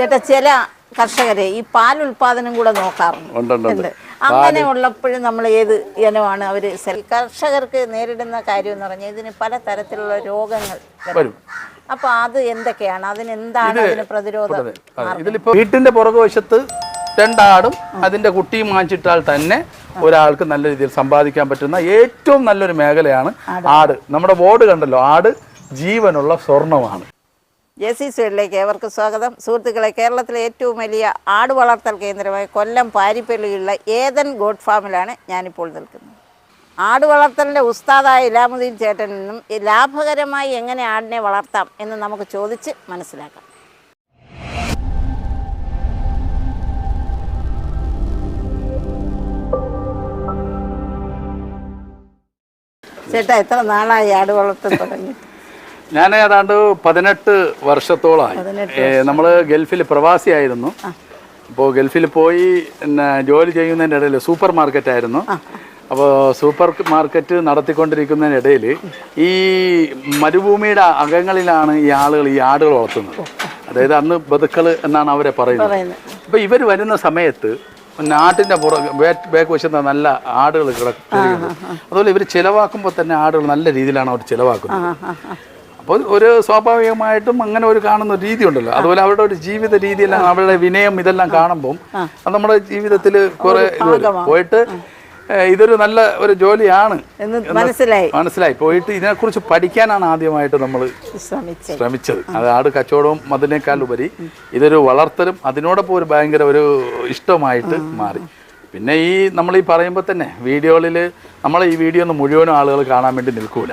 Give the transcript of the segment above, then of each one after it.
ചേട്ടാ ചില കർഷകരെ ഈ പാൽ ഉൽപാദനം കൂടെ നോക്കാറുണ്ട്. അങ്ങനെ ഉള്ളപ്പോഴും നമ്മൾ ഏത് ഇനമാണ് അവർ കർഷകർക്ക് നേരിടുന്ന കാര്യം എന്ന് പറഞ്ഞാൽ ഇതിന് പല തരത്തിലുള്ള രോഗങ്ങൾ വരും. അപ്പൊ അത് എന്തൊക്കെയാണ്? അതിന് എന്താണ് അതിന് പ്രതിരോധം ഇതിലിപ്പോ വീട്ടിന്റെ പുറകുവശത്ത് രണ്ടാടും അതിന്റെ കുട്ടിയും വാങ്ങിച്ചിട്ടാൽ തന്നെ ഒരാൾക്ക് നല്ല രീതിയിൽ സമ്പാദിക്കാൻ പറ്റുന്ന ഏറ്റവും നല്ലൊരു മേഖലയാണ് ആട്. നമ്മുടെ ബോർഡ് കണ്ടല്ലോ ആട് ജീവനുള്ള സ്വർണമാണ്. ജെ സി സ്വീഡിലേക്ക് ഏവർക്ക് സ്വാഗതം. സുഹൃത്തുക്കളെ കേരളത്തിലെ ഏറ്റവും വലിയ ആട് വളർത്തൽ കേന്ദ്രമായ കൊല്ലം പാരിപ്പള്ളിയുള്ള ഏതൻ ഗോഡ് ഫാമിലാണ് ഞാനിപ്പോൾ നിൽക്കുന്നത്. ആട് വളർത്തലിന്റെ ഉസ്താദായ ഇലാമുദ്ദീൻ ചേട്ടനിൽ നിന്നും ലാഭകരമായി എങ്ങനെ ആടിനെ വളർത്താം എന്ന് നമുക്ക് ചോദിച്ച് മനസ്സിലാക്കാം. ചേട്ടാ എത്ര നാളായി ആട് വളർത്തൽ തുടങ്ങി? ഞാൻ ഏതാണ്ട് പതിനെട്ട് വർഷത്തോളമായി നമ്മൾ നമ്മൾ ഗൾഫിൽ പ്രവാസിയായിരുന്നു അപ്പോൾ ഗൾഫിൽ പോയി പിന്നെ ജോലി ചെയ്യുന്നതിന്റെ ഇടയിൽ സൂപ്പർ മാർക്കറ്റ് ആയിരുന്നു അപ്പോൾ സൂപ്പർ മാർക്കറ്റ് നടത്തിക്കൊണ്ടിരിക്കുന്നതിനിടയിൽ ഈ മരുഭൂമിയുടെ അകങ്ങളിലാണ് ഈ ആളുകൾ ഈ ആടുകൾ വളർത്തുന്നത്. അതായത് അന്ന് ബതുക്കൾ എന്നാണ് അവരെ പറയുന്നത്. അപ്പോൾ ഇവർ വരുന്ന സമയത്ത് നാട്ടിന്റെ പുറ ബാക്ക് വശത്ത് നല്ല ആടുകൾ കിടക്കുന്നത് അതുപോലെ ഇവർ ചിലവാക്കുമ്പോൾ തന്നെ ആടുകൾ നല്ല രീതിയിലാണ് അവർ ചിലവാക്കുന്നത്. അപ്പോൾ ഒരു സ്വാഭാവികമായിട്ടും അങ്ങനെ ഒരു കാണുന്ന രീതി ഉണ്ടല്ലോ അതുപോലെ അവരുടെ ഒരു ജീവിത രീതിയെല്ലാം അവരുടെ വിനയം ഇതെല്ലാം കാണുമ്പം അത് നമ്മുടെ ജീവിതത്തിൽ കുറെ ഇത് പോയിട്ട് ഇതൊരു നല്ല ഒരു ജോലിയാണ് മനസ്സിലായി. മനസ്സിലായി. പോയിട്ട് ഇതിനെക്കുറിച്ച് പഠിക്കാനാണ് ആദ്യമായിട്ട് നമ്മൾ ശ്രമിച്ചത്. അത് ആട് കച്ചവടവും അതിനേക്കാൾ ഉപരി ഇതൊരു വളർത്തലും അതിനോടൊപ്പം ഒരു ഭയങ്കര ഒരു ഇഷ്ടമായിട്ട് മാറി. പിന്നെ ഈ നമ്മൾ ഈ പറയുമ്പോൾ തന്നെ വീഡിയോകളിൽ നമ്മളെ ഈ വീഡിയോ ഒന്നും മുഴുവനും ആളുകൾ കാണാൻ വേണ്ടി നിൽക്കൂല.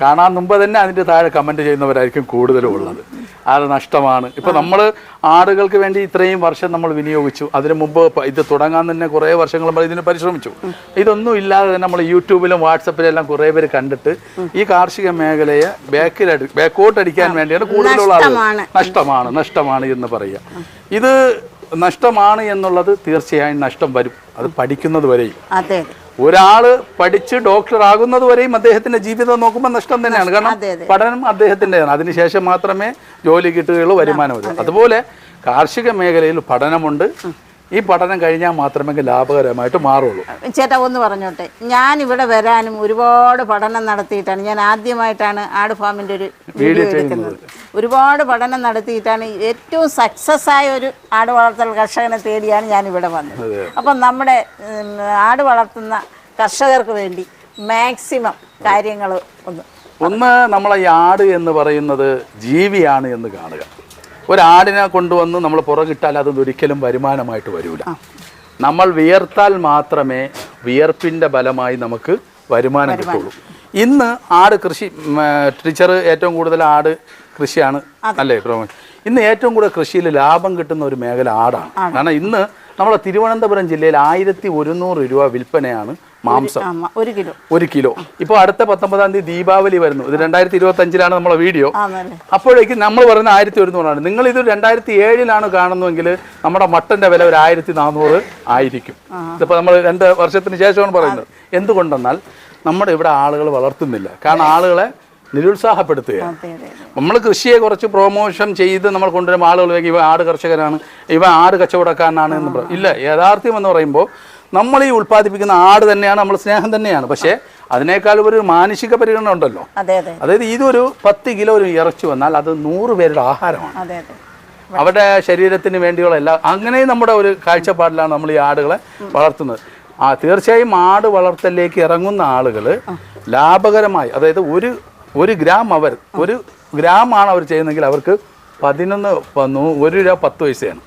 കാണാൻ മുമ്പ് തന്നെ അതിന്റെ താഴെ കമന്റ് ചെയ്യുന്നവരായിരിക്കും കൂടുതലും ഉള്ളത് അത് നഷ്ടമാണ്. ഇപ്പോൾ നമ്മൾ ആടുകൾക്ക് വേണ്ടി ഇത്രയും വർഷം നമ്മൾ വിനിയോഗിച്ചു. അതിനു മുമ്പ് ഇത് തുടങ്ങാൻ തന്നെ കുറേ വർഷങ്ങൾ നമ്മൾ ഇതിന് പരിശ്രമിച്ചു. ഇതൊന്നും ഇല്ലാതെ തന്നെ നമ്മൾ യൂട്യൂബിലും വാട്സപ്പിലും എല്ലാം കുറേ പേര് കണ്ടിട്ട് ഈ കാർഷിക മേഖലയെ ബാക്കിലടി ബാക്കോട്ട് അടിക്കാൻ വേണ്ടിയാണ് കൂടുതലുള്ള ആളുകൾ. നഷ്ടമാണ്. നഷ്ടമാണ് നഷ്ടമാണ് എന്ന് പറയുക ഇത് നഷ്ടമാണ് എന്നുള്ളത് തീർച്ചയായും നഷ്ടം വരും. അത് പഠിക്കുന്നത് വരെയും. ഒരാൾ പഠിച്ച് ഡോക്ടർ ആകുന്നത് വരെയും അദ്ദേഹത്തിന്റെ ജീവിതം നോക്കുമ്പോൾ നഷ്ടം തന്നെയാണ്. കാരണം. പഠനം അദ്ദേഹത്തിന്റെയാണ് അതിനുശേഷം മാത്രമേ ജോലി കിട്ടുകയുള്ളൂ വരുമാനം വരൂ അതുപോലെ കാർഷിക മേഖലയിൽ പഠനമുണ്ട്. ഈ പഠനം കഴിഞ്ഞാൽ മാത്രമേ ലാഭകരമായിട്ട് മാറുള്ളൂ. ചേട്ടാ ഒന്ന് പറഞ്ഞോട്ടെ. ഞാൻ ഇവിടെ വരാനും ഒരുപാട് പഠനം നടത്തിയിട്ടാണ് ഞാൻ ആദ്യമായിട്ടാണ് ആട് ഫാമിന്റെ ഒരു വീഡിയോ എടുക്കുന്നത്. ഒരുപാട് പഠനം നടത്തിയിട്ടാണ് ഏറ്റവും സക്സസ് ആയ ഒരു ആട് വളർത്തൽ കർഷകനെ തേടിയാണ് ഞാൻ ഇവിടെ വന്നത് അപ്പം നമ്മുടെ ആട് വളർത്തുന്ന കർഷകർക്ക് വേണ്ടി മാക്സിമം കാര്യങ്ങൾ ഒന്ന് ഒന്ന് നമ്മളെ ഈ ആട് എന്ന് പറയുന്നത് ജീവിയാണ് എന്ന് കാണുക. ഒരാടിനെ കൊണ്ടുവന്ന് നമ്മൾ പുറകിട്ടാൽ അത് ഒരിക്കലും വരുമാനമായിട്ട് വരൂല. നമ്മൾ വിയർത്താൽ മാത്രമേ വിയർപ്പിന്റെ ഫലമായി നമുക്ക് വരുമാനം കിട്ടുള്ളൂ. ഇന്ന് ആട് കൃഷി ടീച്ചർ ഏറ്റവും കൂടുതൽ ആട് കൃഷിയാണ് അല്ലേ ഇന്ന് ഏറ്റവും കൂടുതൽ കൃഷിയിൽ ലാഭം കിട്ടുന്ന ഒരു മേഖല ആടാണ്. കാരണം ഇന്ന് നമ്മുടെ തിരുവനന്തപുരം ജില്ലയിൽ ആയിരത്തി ഒരുന്നൂറ് രൂപ വിൽപ്പനയാണ് മാംസം. ഒരു കിലോ. ഒരു കിലോ. ഇപ്പോൾ അടുത്ത പത്തൊമ്പതാം തീയതി ദീപാവലി വരുന്നു. ഇത് രണ്ടായിരത്തി ഇരുപത്തി അഞ്ചിലാണ് നമ്മളെ വീഡിയോ. അപ്പോഴേക്കും നമ്മൾ പറയുന്ന ആയിരത്തി ഒരുന്നൂറാണ്. നിങ്ങൾ ഇത് രണ്ടായിരത്തി ഏഴിലാണ് കാണുന്നതെങ്കിൽ നമ്മുടെ മട്ടന്റെ വില ഒരു ആയിരത്തി നാനൂറ് ആയിരിക്കും ഇതിപ്പോൾ നമ്മൾ രണ്ട് വർഷത്തിന് ശേഷമാണ് പറയുന്നത്. എന്തുകൊണ്ടെന്നാൽ നമ്മുടെ ഇവിടെ ആളുകൾ വളർത്തുന്നില്ല. കാരണം ആളുകളെ നിരുത്സാഹപ്പെടുത്തുകയാണ്. അതെ. നമ്മൾ കൃഷിയെ കുറച്ച് പ്രൊമോഷൻ ചെയ്ത് നമ്മൾ കൊണ്ടുവരുമ്പോൾ ആളുകളിലേക്ക് ഇവ ആട് കർഷകനാണ് ഇവ ആട് കച്ചവടക്കാരനാണ് എന്ന് പറയും ഇല്ല യാഥാർത്ഥ്യം എന്ന് പറയുമ്പോൾ നമ്മൾ ഈ ഉൽപ്പാദിപ്പിക്കുന്ന ആട് തന്നെയാണ് നമ്മൾ സ്നേഹം തന്നെയാണ്. പക്ഷേ അതിനേക്കാൾ ഒരു മാനുഷിക പരിഗണന ഉണ്ടല്ലോ. അതെ അതെ. അതായത് ഇതൊരു പത്ത് കിലോ ഒരു ഇറച്ചി വന്നാൽ അത് നൂറ് പേരുടെ ആഹാരമാണ്. അവരുടെ ശരീരത്തിന് വേണ്ടിയുള്ള എല്ലാ അങ്ങനെ നമ്മുടെ ഒരു കാഴ്ചപ്പാടിലാണ് നമ്മൾ ഈ ആടുകളെ വളർത്തുന്നത്. ആ തീർച്ചയായും ആട് വളർത്തലിലേക്ക് ഇറങ്ങുന്ന ആളുകൾ ലാഭകരമായി അതായത് ഒരു ഒരു ഗ്രാം അവർ ഒരു ഗ്രാമാണ് അവർ ചെയ്യുന്നതെങ്കിൽ അവർക്ക് പതിനൊന്ന് ഒരു രൂപ പത്ത് പൈസയാണ്.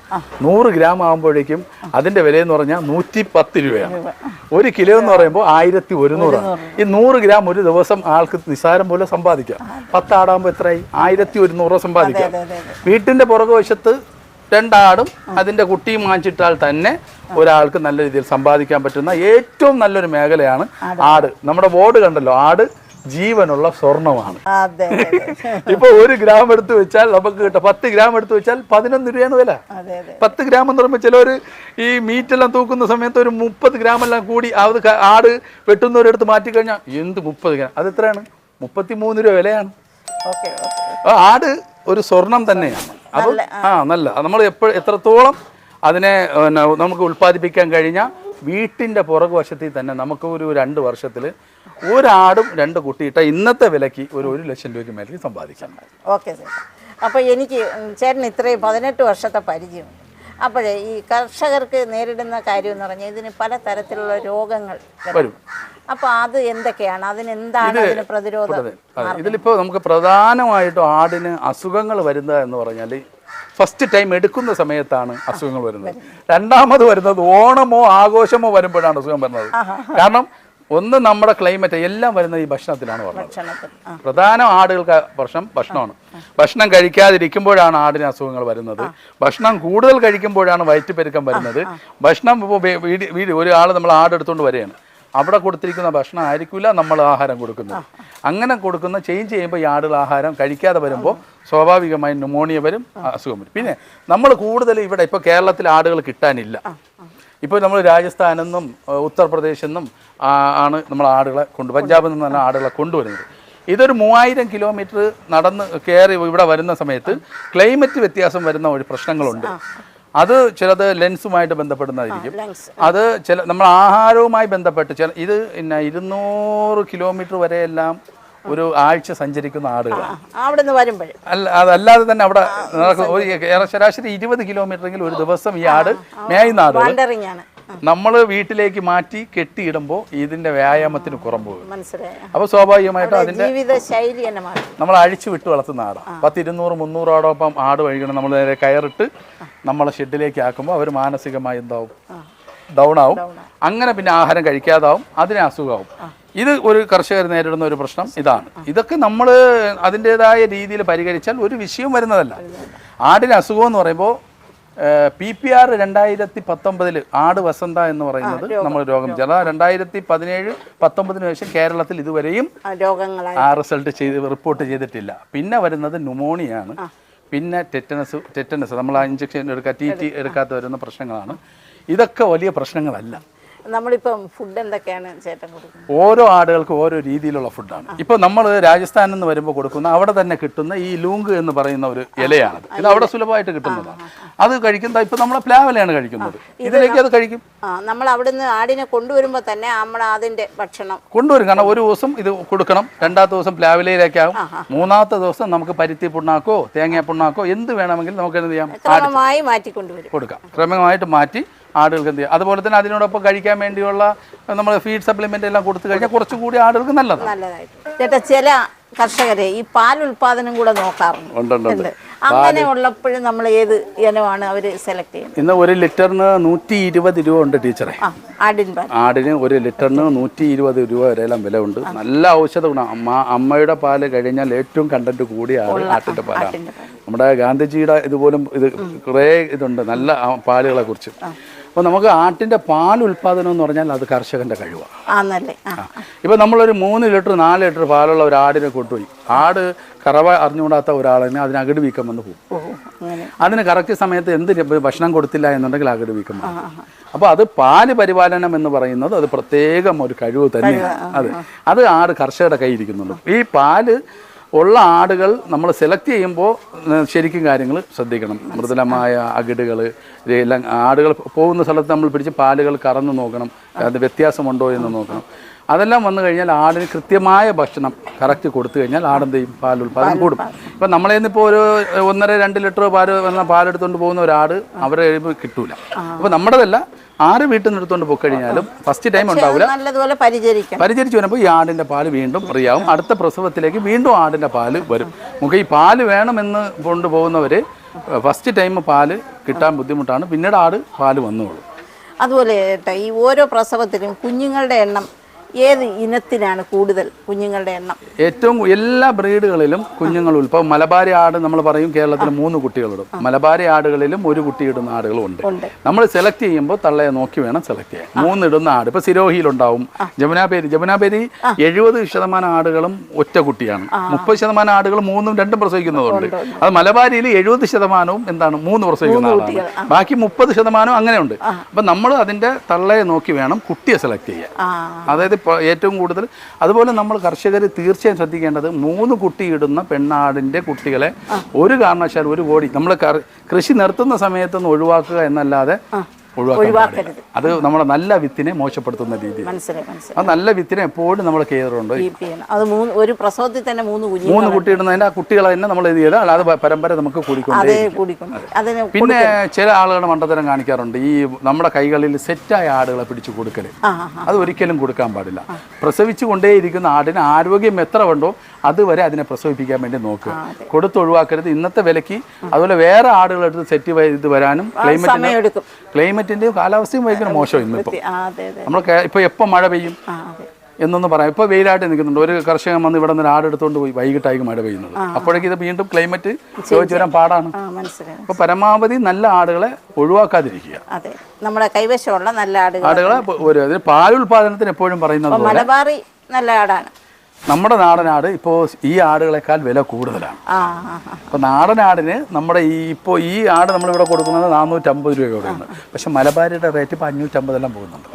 നൂറ് ഗ്രാം ആകുമ്പോഴേക്കും അതിന്റെ എന്ന് പറഞ്ഞാൽ നൂറ്റി പത്ത് രൂപയാണ്. ഒരു കിലോ എന്ന് പറയുമ്പോൾ ആയിരത്തി ഒരുന്നൂറാണ് ഈ നൂറ് ഗ്രാം ഒരു ദിവസം ആൾക്ക് നിസ്സാരം പോലെ സമ്പാദിക്കാം. പത്താടാകുമ്പോൾ എത്രയായി? ആയിരത്തി ഒരുന്നൂറ് സമ്പാദിക്കാം. വീട്ടിന്റെ പുറകുവശത്ത് രണ്ടാടും അതിന്റെ കുട്ടിയും വാങ്ങിച്ചിട്ടാൽ തന്നെ ഒരാൾക്ക് നല്ല രീതിയിൽ സമ്പാദിക്കാൻ പറ്റുന്ന ഏറ്റവും നല്ലൊരു മേഖലയാണ് ആട്. നമ്മുടെ ബോർഡ് കണ്ടല്ലോ ആട് ജീവനുള്ള സ്വർണമാണ്. ഇപ്പൊ ഒരു ഗ്രാം എടുത്തു വെച്ചാൽ നമുക്ക് കിട്ടും. പത്ത് ഗ്രാം എടുത്തു വെച്ചാൽ പതിനൊന്ന് രൂപയാണ് വില. പത്ത് ഗ്രാം എന്ന് പറയുമ്പോൾ ചിലർ ഈ മീറ്റെല്ലാം തൂക്കുന്ന സമയത്ത് ഒരു മുപ്പത് ഗ്രാം എല്ലാം കൂടി അത് ആട് വെട്ടുന്നവരെടുത്ത് മാറ്റിക്കഴിഞ്ഞാൽ എന്ത് മുപ്പത് ഗ്രാം? അത് എത്രയാണ്? മുപ്പത്തി മൂന്ന് രൂപ വിലയാണ്. ആട് ഒരു സ്വർണം തന്നെയാണ്. അത് ആ. നല്ല. നമ്മൾ എപ്പോഴും എത്രത്തോളം അതിനെ നമുക്ക് ഉൽപ്പാദിപ്പിക്കാൻ കഴിഞ്ഞാൽ വീട്ടിന്റെ പുറകുവശത്തിൽ തന്നെ നമുക്ക് ഒരു രണ്ട് വർഷത്തിൽ ഒരാടും രണ്ട് കുട്ടിയിട്ട ഇന്നത്തെ വിലയ്ക്ക് ഒരു ഒരു ലക്ഷം രൂപയ്ക്ക് മേലെ സമ്പാദിക്കാൻ ഓക്കെ ചേട്ടാ. അപ്പോൾ എനിക്ക് ചേട്ടൻ ഇത്രയും പതിനെട്ട് വർഷത്തെ പരിചയം. അപ്പോഴേ ഈ കർഷകർക്ക് നേരിടുന്ന കാര്യം എന്ന് പറഞ്ഞാൽ ഇതിന് പല തരത്തിലുള്ള രോഗങ്ങൾ വരും. അപ്പോൾ അത് എന്തൊക്കെയാണ്? അതിന് എന്താണ് അതിന് പ്രതിരോധം ഇതിലിപ്പോൾ നമുക്ക് പ്രധാനമായിട്ടും ആടിന് അസുഖങ്ങൾ വരുന്ന എന്ന് പറഞ്ഞാൽ ഫസ്റ്റ് ടൈം എടുക്കുന്ന സമയത്താണ് അസുഖങ്ങൾ വരുന്നത്. രണ്ടാമത് വരുന്നത് ഓണമോ ആഘോഷമോ വരുമ്പോഴാണ് അസുഖം വരുന്നത്. കാരണം ഒന്ന് നമ്മുടെ ക്ലൈമറ്റ് എല്ലാം വരുന്നത് ഈ ഭക്ഷണത്തിലാണ് പറഞ്ഞത് പ്രധാന ആടുകൾക്ക് പ്രശ്നം ഭക്ഷണമാണ്. ഭക്ഷണം കഴിക്കാതിരിക്കുമ്പോഴാണ് ആടിന് അസുഖങ്ങൾ വരുന്നത്. ഭക്ഷണം കൂടുതൽ കഴിക്കുമ്പോഴാണ് വയറ്റുപെരുക്കം വരുന്നത്. ഭക്ഷണം ഇപ്പോൾ വീട് വീട് ഒരു ആൾ നമ്മൾ ആടെടുത്തുകൊണ്ട് വരികയാണ്. അവിടെ കൊടുത്തിരിക്കുന്ന ഭക്ഷണം ആയിരിക്കില്ല നമ്മൾ ആഹാരം കൊടുക്കുന്നത്. അങ്ങനെ കൊടുക്കുന്ന ചേഞ്ച് ചെയ്യുമ്പോൾ ഈ ആടുകൾ ആഹാരം കഴിക്കാതെ വരുമ്പോൾ സ്വാഭാവികമായി ന്യൂമോണിയ വരും അസുഖം വരും. പിന്നെ നമ്മൾ കൂടുതൽ ഇവിടെ ഇപ്പോൾ കേരളത്തിൽ ആടുകൾ കിട്ടാനില്ല. ഇപ്പോൾ നമ്മൾ രാജസ്ഥാനിൽ നിന്നും ഉത്തർപ്രദേശിൽ നിന്നും ആണ് നമ്മൾ ആടുകളെ കൊണ്ട് പഞ്ചാബിൽ നിന്നാണ് ആടുകളെ കൊണ്ടുവരുന്നത്. ഇതൊരു മൂവായിരം കിലോമീറ്റർ നടന്ന് കയറി ഇവിടെ വരുന്ന സമയത്ത് ക്ലൈമറ്റ് വ്യത്യാസം വരുന്ന ഒരു പ്രശ്നങ്ങളുണ്ട്. അത് ചിലത് ലെൻസുമായിട്ട് ബന്ധപ്പെടുന്നതായിരിക്കും. അത് ചില നമ്മൾ ആഹാരവുമായി ബന്ധപ്പെട്ട് ചില ഇത് പിന്നെ ഇരുന്നൂറ് കിലോമീറ്റർ വരെയെല്ലാം ഒരു ആഴ്ച സഞ്ചരിക്കുന്ന ആടുകളാണ് അവിടെ നിന്ന് വരുമ്പോഴേ. അല്ല അതല്ലാതെ തന്നെ അവിടെ ശരാശരി ഇരുപത് കിലോമീറ്ററെങ്കിലും ഒരു ദിവസം ഈ ആട് മേയുന്ന ആടുകൾ ആണ്. നമ്മൾ വീട്ടിലേക്ക് മാറ്റി കെട്ടിയിടുമ്പോൾ ഇതിന്റെ വ്യായാമത്തിന് കുറവ് അപ്പൊ മനസ്സിലായ. സ്വാഭാവികമായിട്ടും അതിന്റെ ജീവിതശൈലി നമ്മൾ അഴിച്ചു വിട്ട് വളർത്തുന്ന ആടാണ് പത്ത് ഇരുന്നൂറ് മുന്നൂറ് ആടോപ്പം ആട് വഴിക്കണം നമ്മൾ നേരെ കയറിട്ട് നമ്മളെ ഷെഡിലേക്ക് ആക്കുമ്പോൾ അവർ മാനസികമായി എന്താവും? ഡൗൺ ആവും അങ്ങനെ പിന്നെ ആഹാരം കഴിക്കാതാവും അതിന് അസുഖമാവും. ഇത് ഒരു കർഷകർ നേരിടുന്ന ഒരു പ്രശ്നം ഇതാണ്. ഇതൊക്കെ നമ്മൾ അതിന്റെതായ രീതിയിൽ പരിഹരിച്ചാൽ ഒരു വിഷയം വരുന്നതല്ല. ആടിന് അസുഖം എന്ന് പറയുമ്പോൾ പി പി ആർ രണ്ടായിരത്തി പത്തൊമ്പതിൽ ആട് വസന്ത എന്ന് പറയുന്നത് നമ്മൾ രോഗം ചില രണ്ടായിരത്തി പതിനേഴ് പത്തൊമ്പതിന് ശേഷം കേരളത്തിൽ ഇതുവരെയും ആ, റിസൾട്ട് ചെയ്ത് റിപ്പോർട്ട് ചെയ്തിട്ടില്ല. പിന്നെ വരുന്നത് ന്യൂമോണിയാണ്. പിന്നെ ടെറ്റനസ് ടെറ്റനസ്. നമ്മൾ ആ ഇഞ്ചക്ഷൻ എടുക്കുക ടി ടി എടുക്കാത്ത വരുന്ന പ്രശ്നങ്ങളാണ്. ഇതൊക്കെ വലിയ പ്രശ്നങ്ങളല്ല. നമ്മളിപ്പം ഫുഡ് എന്തൊക്കെയാണ് ചേട്ടൻ കൊടുക്കുന്നത്? ഓരോ ആടുകൾക്കും ഓരോ രീതിയിലുള്ള ഫുഡാണ് ഇപ്പൊ നമ്മൾ രാജസ്ഥാനിൽ നിന്ന് വരുമ്പോൾ കൊടുക്കുന്ന അവിടെ തന്നെ കിട്ടുന്ന ഈ ലൂങ്ക് എന്ന് പറയുന്ന ഒരു ഇലയാണ് ഇത് അവിടെ സുലഭമായിട്ട് കിട്ടുന്നതാണ് അത് കഴിക്കുന്ന ഇപ്പൊ നമ്മളെ പ്ലാവലയാണ് കഴിക്കുന്നത്. ഇതിലേക്ക് അത് കഴിക്കും. നമ്മൾ അവിടുന്ന് ആടിനെ കൊണ്ടുവരുമ്പോൾ തന്നെ നമ്മൾ അതിന്റെ ഭക്ഷണം കൊണ്ടുവരും. കാരണം ഒരു ദിവസം ഇത് കൊടുക്കണം. രണ്ടാമത്തെ ദിവസം പ്ലാവിലയിലേക്കാവും. മൂന്നാമത്തെ ദിവസം നമുക്ക് പരുത്തി പുണ്ണാക്കോ തേങ്ങ പുണ്ണാക്കോ എന്ത് വേണമെങ്കിലും നമുക്ക് എന്ത് ചെയ്യാം? ക്രമമായി മാറ്റിക്കൊണ്ടുവരും. കൊടുക്കാം. ക്രമമായിട്ട് മാറ്റി ആടുകൾക്ക് എന്ത് ചെയ്യും? അതുപോലെ തന്നെ അതിനോടൊപ്പം കഴിക്കാൻ വേണ്ടിയുള്ള നമ്മൾ ഫീഡ് സപ്ലിമെന്റ് എല്ലാം കൊടുത്തു കഴിഞ്ഞാൽ കുറച്ചുകൂടി ആടുകൾക്ക് നല്ലതാണ്. നല്ലതായിട്ട്. ചേട്ടാ ചില കർഷകരെ ഈ പാൽ ഉൽപാദനം കൂടെ നോക്കാറുണ്ട്. അങ്ങനെ ഉള്ളപ്പോഴും നമ്മൾ ഏത് ഇനമാണ് അവർ സെലക്ട് ചെയ്യുന്നത്? ഇന്ന് ഒരു ലിറ്ററിന് നൂറ്റി ഇരുപത് രൂപ ഉണ്ട് ടീച്ചറെ. ആടിന് ഒരു ലിറ്ററിന് നൂറ്റി ഇരുപത് രൂപ വരെയെല്ലാം വില ഉണ്ട്. നല്ല ഔഷധ ഗുണം. അമ്മ അമ്മയുടെ പാൽ കഴിഞ്ഞാൽ ഏറ്റവും കണ്ടന്റ് കൂടിയാണ് ആട്ടിന്റെ പാലാണ്. നമ്മുടെ ഗാന്ധിജിയുടെ ഇതുപോലും ഇത് കുറേ ഇതുണ്ട്. നല്ല പാലുകളെ കുറിച്ച്. അപ്പോൾ നമുക്ക് ആട്ടിന്റെ പാൽ ഉൽപ്പാദനം എന്ന് പറഞ്ഞാൽ അത് കർഷകന്റെ കഴിവാണ് ഇപ്പൊ നമ്മളൊരു മൂന്ന് ലിറ്റർ നാല് ലിറ്റർ പാലുള്ള ഒരു ആടിനെ കൊണ്ടുപോയി ആട് കറവ അറിഞ്ഞുകൂടാത്ത ഒരാളിനെ അതിന് അകിട് വീക്കം വന്ന് പോകും അതിന് കറക്റ്റ് സമയത്ത് എന്ത് ഭക്ഷണം കൊടുത്തില്ല എന്നുണ്ടെങ്കിൽ അകിട് വീക്കം അപ്പോൾ അത് പാൽ പരിപാലനം എന്ന് പറയുന്നത് അത് പ്രത്യേകം ഒരു കഴിവ് തന്നെയാണ്. അതെ. അത് ആട് കർഷകരുടെ കയ്യിൽ ഇരിക്കുന്നുണ്ട് ഈ പാൽ ഉള്ള ആടുകൾ നമ്മൾ സെലക്ട് ചെയ്യുമ്പോൾ ശരിക്കും കാര്യങ്ങൾ ശ്രദ്ധിക്കണം. മൃദുലമായ അകിടുകൾ എല്ലാം ആടുകൾ പോകുന്ന സ്ഥലത്ത് നമ്മൾ പിടിച്ച് പാലുകൾ കറന്ന് നോക്കണം. അത് വ്യത്യാസമുണ്ടോ എന്ന് നോക്കണം. അതെല്ലാം വന്നു കഴിഞ്ഞാൽ ആടിന് കൃത്യമായ ഭക്ഷണം കറക്റ്റ് കൊടുത്തു കഴിഞ്ഞാൽ ആടെന്ത് ചെയ്യും പാൽ ഉൽപ്പാദനം കൂടും. ഇപ്പം നമ്മളെ ഇപ്പോൾ ഒരു ഒന്നര രണ്ട് ലിറ്റർ പാൽ വന്ന പാലെടുത്തുകൊണ്ട് പോകുന്ന ഒരാട് അവരെ കഴിയുമ്പോൾ കിട്ടൂല. അപ്പോൾ നമ്മുടേതല്ല ആറ് വീട്ടിൽ നിന്ന് എടുത്തുകൊണ്ട് പോയി കഴിഞ്ഞാലും ഫസ്റ്റ് ടൈം ഉണ്ടാവില്ല നല്ലതുപോലെ പരിചരിച്ച് വരുമ്പോൾ ഈ ആടിന്റെ പാൽ വീണ്ടും ഫ്രീയാവും അടുത്ത പ്രസവത്തിലേക്ക് വീണ്ടും ആടിന്റെ പാൽ വരും. നമുക്ക് ഈ പാൽ വേണമെന്ന് കൊണ്ടുപോകുന്നവർ ഫസ്റ്റ് ടൈം പാൽ കിട്ടാൻ ബുദ്ധിമുട്ടാണ്. പിന്നീട് ആട് പാൽ വന്നോളൂ. അതുപോലെ ഈ ഓരോ പ്രസവത്തിലും കുഞ്ഞുങ്ങളുടെ എണ്ണം ഏത് ഇനത്തിനാണ് കൂടുതൽ കുഞ്ഞുങ്ങളുടെ എണ്ണം? ഏറ്റവും എല്ലാ ബ്രീഡുകളിലും കുഞ്ഞുങ്ങൾ ഇപ്പം മലബാരി ആട് നമ്മൾ പറയും കേരളത്തിൽ മൂന്ന് കുട്ടികളിടും മലബാരി ആടുകളിലും ഒരു കുട്ടി ഇടുന്ന ആടുകളും ഉണ്ട്. നമ്മൾ സെലക്ട് ചെയ്യുമ്പോൾ തള്ളയെ നോക്കി വേണം സെലക്ട് ചെയ്യാൻ. മൂന്നിടുന്ന ആട്. ഇപ്പൊ സിരോഹിയിലുണ്ടാവും. ജമുനാപേരി ജമുനാപേരി എഴുപത് ശതമാനം ആടുകളും ഒറ്റ കുട്ടിയാണ്. മുപ്പത് ശതമാനം ആടുകൾ മൂന്നും രണ്ടും പ്രസവിക്കുന്നതുണ്ട് അത് മലബാരിയിൽ എഴുപത് ശതമാനവും എന്താണ് മൂന്ന് പ്രസവിക്കുന്ന ആളാണ്. ബാക്കി മുപ്പത് ശതമാനം അങ്ങനെയുണ്ട്. അപ്പൊ നമ്മൾ അതിന്റെ തള്ളയെ നോക്കി വേണം കുട്ടിയെ സെലക്ട് ചെയ്യാൻ. അതായത് ഏറ്റവും കൂടുതൽ. അതുപോലെ നമ്മൾ കർഷകർ തീർച്ചയായും ശ്രദ്ധിക്കേണ്ടത് മൂന്ന് കുട്ടിയിടുന്ന പെണ്ണാടിന്റെ കുട്ടികളെ ഒരു കാരണവശാലും ഒരു കോടി നമ്മൾ കൃഷി നിർത്തുന്ന സമയത്തൊന്ന് ഒഴിവാക്കുക എന്നല്ലാതെ ഒഴിവാക്കാൻ പാടില്ല. അത് നമ്മുടെ നല്ല വിത്തിനെ മോശപ്പെടുത്തുന്ന രീതി ആ നല്ല വിത്തിനെ എപ്പോഴും നമ്മൾ കേറുണ്ട് അത് മൂന്ന് ഒരു പ്രസവത്തിൽ തന്നെ മൂന്ന് കുഞ്ഞു മൂന്ന് കുട്ടി ഇടുന്നതിന് ആ കുട്ടികളെ തന്നെ നമ്മൾ ഇത് ചെയ്താൽ അത് പരമ്പര നമുക്ക് കൂടിക്കൊണ്ട് പിന്നെ ചില ആളുകൾ മണ്ടത്തരം കാണിക്കാറുണ്ട്. ഈ നമ്മുടെ കൈകളിൽ സെറ്റായ ആടുകളെ പിടിച്ചു കൊടുക്കൽ അത് ഒരിക്കലും കൊടുക്കാൻ പാടില്ല. പ്രസവിച്ചു കൊണ്ടേയിരിക്കുന്ന ആടിന് ആരോഗ്യം എത്ര ഉണ്ടോ അതുവരെ അതിനെ പ്രസവിപ്പിക്കാൻ വേണ്ടി നോക്കുക. കൊടുത്ത് ഒഴിവാക്കരുത്. ഇന്നത്തെ വിലക്ക് അതുപോലെ വേറെ ആടുകളെടുത്ത് സെറ്റ് ചെയ്ത് വരാനും ക്ലൈമറ്റ് സമയമെടുക്കും. ക്ലൈമറ്റിന്റെയും കാലാവസ്ഥയും ഭയങ്കര മോശം ഇന്നിപ്പോൾ നമ്മൾ ഇപ്പോൾ എപ്പോൾ മഴ പെയ്യും? എന്നൊന്ന് പറയാം. ഇപ്പോൾ വെയിലായിട്ട് നിൽക്കുന്നുണ്ട്. ഒരു കർഷകൻ വന്ന് ഇവിടെ നിന്ന് ആട് എടുത്തുകൊണ്ട് പോയി വൈകിട്ടായിരിക്കും മഴ പെയ്യുന്നത്. അപ്പോഴേക്കും ഇത് വീണ്ടും ക്ലൈമറ്റ് ചോദിച്ചു വരാൻ പാടാണ്. അപ്പോൾ പരമാവധി നല്ല ആടുകളെ ഒഴിവാക്കാതിരിക്കുക. അതെ. നമ്മുടെ കൈവശമുള്ള നല്ല ആടുകൾ ആടുകളെ ഒരു പാലുൽപാദനത്തിന് എപ്പോഴും പറയുന്നത് മലബാറി നല്ല ആടാണ്. നമ്മുടെ നാടനാട് ഇപ്പോൾ ഈ ആടുകളെക്കാൾ വില കൂടുതലാണ്. അപ്പോൾ നാടനാടിന് നമ്മുടെ ഈ ഇപ്പോൾ ഈ ആട് നമ്മളിവിടെ കൊടുക്കുന്നത് നാനൂറ്റമ്പത് രൂപ കൊടുക്കുന്നത് പക്ഷെ മലബാരിയുടെ റേറ്റ് ഇപ്പോൾ അഞ്ഞൂറ്റമ്പതെല്ലാം പോകുന്നുണ്ട്.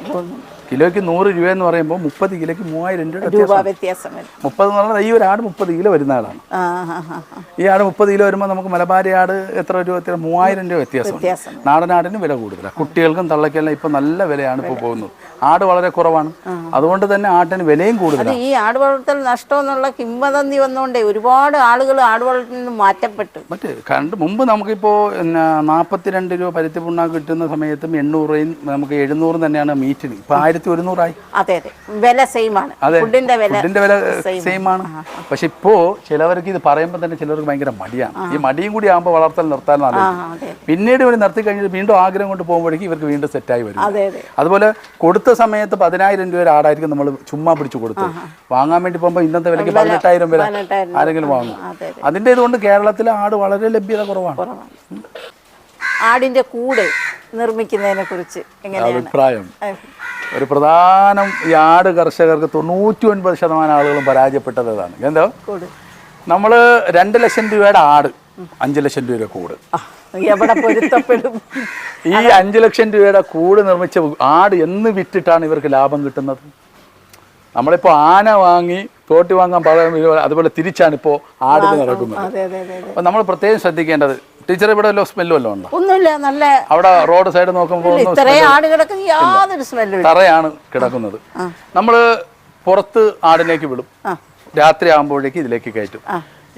കിലോയ്ക്ക് നൂറ് രൂപ എന്ന് പറയുമ്പോൾ മുപ്പത് കിലോയ്ക്ക് മൂവായിരം രൂപ വ്യത്യാസം മുപ്പത് എന്ന് പറഞ്ഞാൽ ഈ ഒരു ആട് മുപ്പത് കിലോ വരുന്ന ആടാണ്. ഈ ആട് മുപ്പത് കിലോ വരുമ്പോൾ നമുക്ക് മലബാരി ആട് എത്ര രൂപ എത്ര മൂവായിരം രൂപ വ്യത്യാസം നാടനാടിന് വില കൂടുതലാണ് കുട്ടികൾക്കും തള്ളയ്ക്കെല്ലാം ഇപ്പം നല്ല വിലയാണ് ഇപ്പോൾ പോകുന്നത്. ആട് വളരെ കുറവാണ്. അതുകൊണ്ട് തന്നെ ആട്ടിന് വിലയും കൂടുതലാണ് ഈ ആട് വളർത്തൽ നഷ്ടമെന്നുള്ള കിംവദന്തി വന്നുകൊണ്ടേ ഒരുപാട് ആളുകൾ ആട് വളർത്തിൽ നിന്ന് മാറ്റപ്പെട്ടു. മറ്റേ കണ്ട് മുമ്പ് നമുക്കിപ്പോൾ നാൽപ്പത്തിരണ്ട് രൂപ പരുത്തി പുണ്ണാക്ക് കിട്ടുന്ന സമയത്തും എണ്ണൂറും നമുക്ക് എഴുന്നൂറും തന്നെയാണ് മീറ്റിന് ഇപ്പൊ ആയിരത്തി ഒരുന്നൂറായി അതെ അതെ. വില സെയിം ആണ്. അതെ. ഫുഡിന്റെ വില ഫുഡിന്റെ വില സെയിം ആണ്. പക്ഷെ ഇപ്പോ ചിലവർക്ക് ഇത് പറയുമ്പോൾ തന്നെ ചിലർക്ക് ഭയങ്കര മടിയാണ്. ഈ മടിയും കൂടി ആകുമ്പോൾ വളർത്തൽ നിർത്താൻ പിന്നീട് ഇവർ നിർത്തി കഴിഞ്ഞാൽ വീണ്ടും ആഗ്രഹം കൊണ്ട് പോകുമ്പോഴേക്കും ഇവർക്ക് വീണ്ടും സെറ്റായി വരും. അതെ അതെ. അതുപോലെ കൊടുത്ത സമയത്ത് പതിനായിരം രൂപ ആടായിരിക്കും നമ്മൾ ചുമ്മാ പിടിച്ചു കൊടുത്തത് വാങ്ങാൻ വേണ്ടി പോകുമ്പോൾ ഇന്നത്തെ വിലയ്ക്ക് പതിനെട്ടായിരം വരെ ആരെങ്കിലും വാങ്ങും. അതെ അതെ. അതിന്റെ ഇതുകൊണ്ട് കേരളത്തിലെ ആട് വളരെ ലഭ്യത കുറവാണ്. ആടിന്റെ കൂട് നിർമ്മിക്കുന്നതിനെ കുറിച്ച് അഭിപ്രായം. ഒരു പ്രധാനം ഈ ആട് കർഷകർക്ക് തൊണ്ണൂറ്റി ഒൻപത് ശതമാനം ആളുകളും പരാജയപ്പെട്ടത് ഇതാണ് എന്തോ? നമ്മൾ രണ്ട് ലക്ഷം രൂപയുടെ ആട് അഞ്ച് ലക്ഷം രൂപയുടെ കൂട്. എവിടെ പൊരുത്തപ്പെടും? ഈ അഞ്ച് ലക്ഷം രൂപയുടെ കൂട് നിർമ്മിച്ച ആട് എന്ന് വിറ്റിട്ടാണ് ഇവർക്ക് ലാഭം കിട്ടുന്നത്? നമ്മളിപ്പോൾ ആന വാങ്ങി തോട്ടി വാങ്ങാൻ പറയുമ്പോൾ അതുപോലെ തിരിച്ചാണ് ഇപ്പോൾ ആടിന് നടക്കുന്നത് അപ്പോൾ നമ്മൾ പ്രത്യേകം ശ്രദ്ധിക്കേണ്ടത് ടീച്ചർ ഇവിടെ വല്ല സ്മെല്ലും വല്ലതും ഉണ്ടോ? ഒന്നുമില്ല നല്ല അവിടെ റോഡ് സൈഡ് നോക്കുമ്പോൾ ഒന്ന് ഇത്രയും ആട് കിടക്കുന്ന യാതൊരു സ്മെല്ലും തറയാണ് കിടക്കുന്നത്. നമ്മൾ പുറത്ത് ആടിനേക്ക് വിടും. രാത്രി ആകുമ്പോഴേക്ക് ഇതിലേക്ക് കയറ്റും.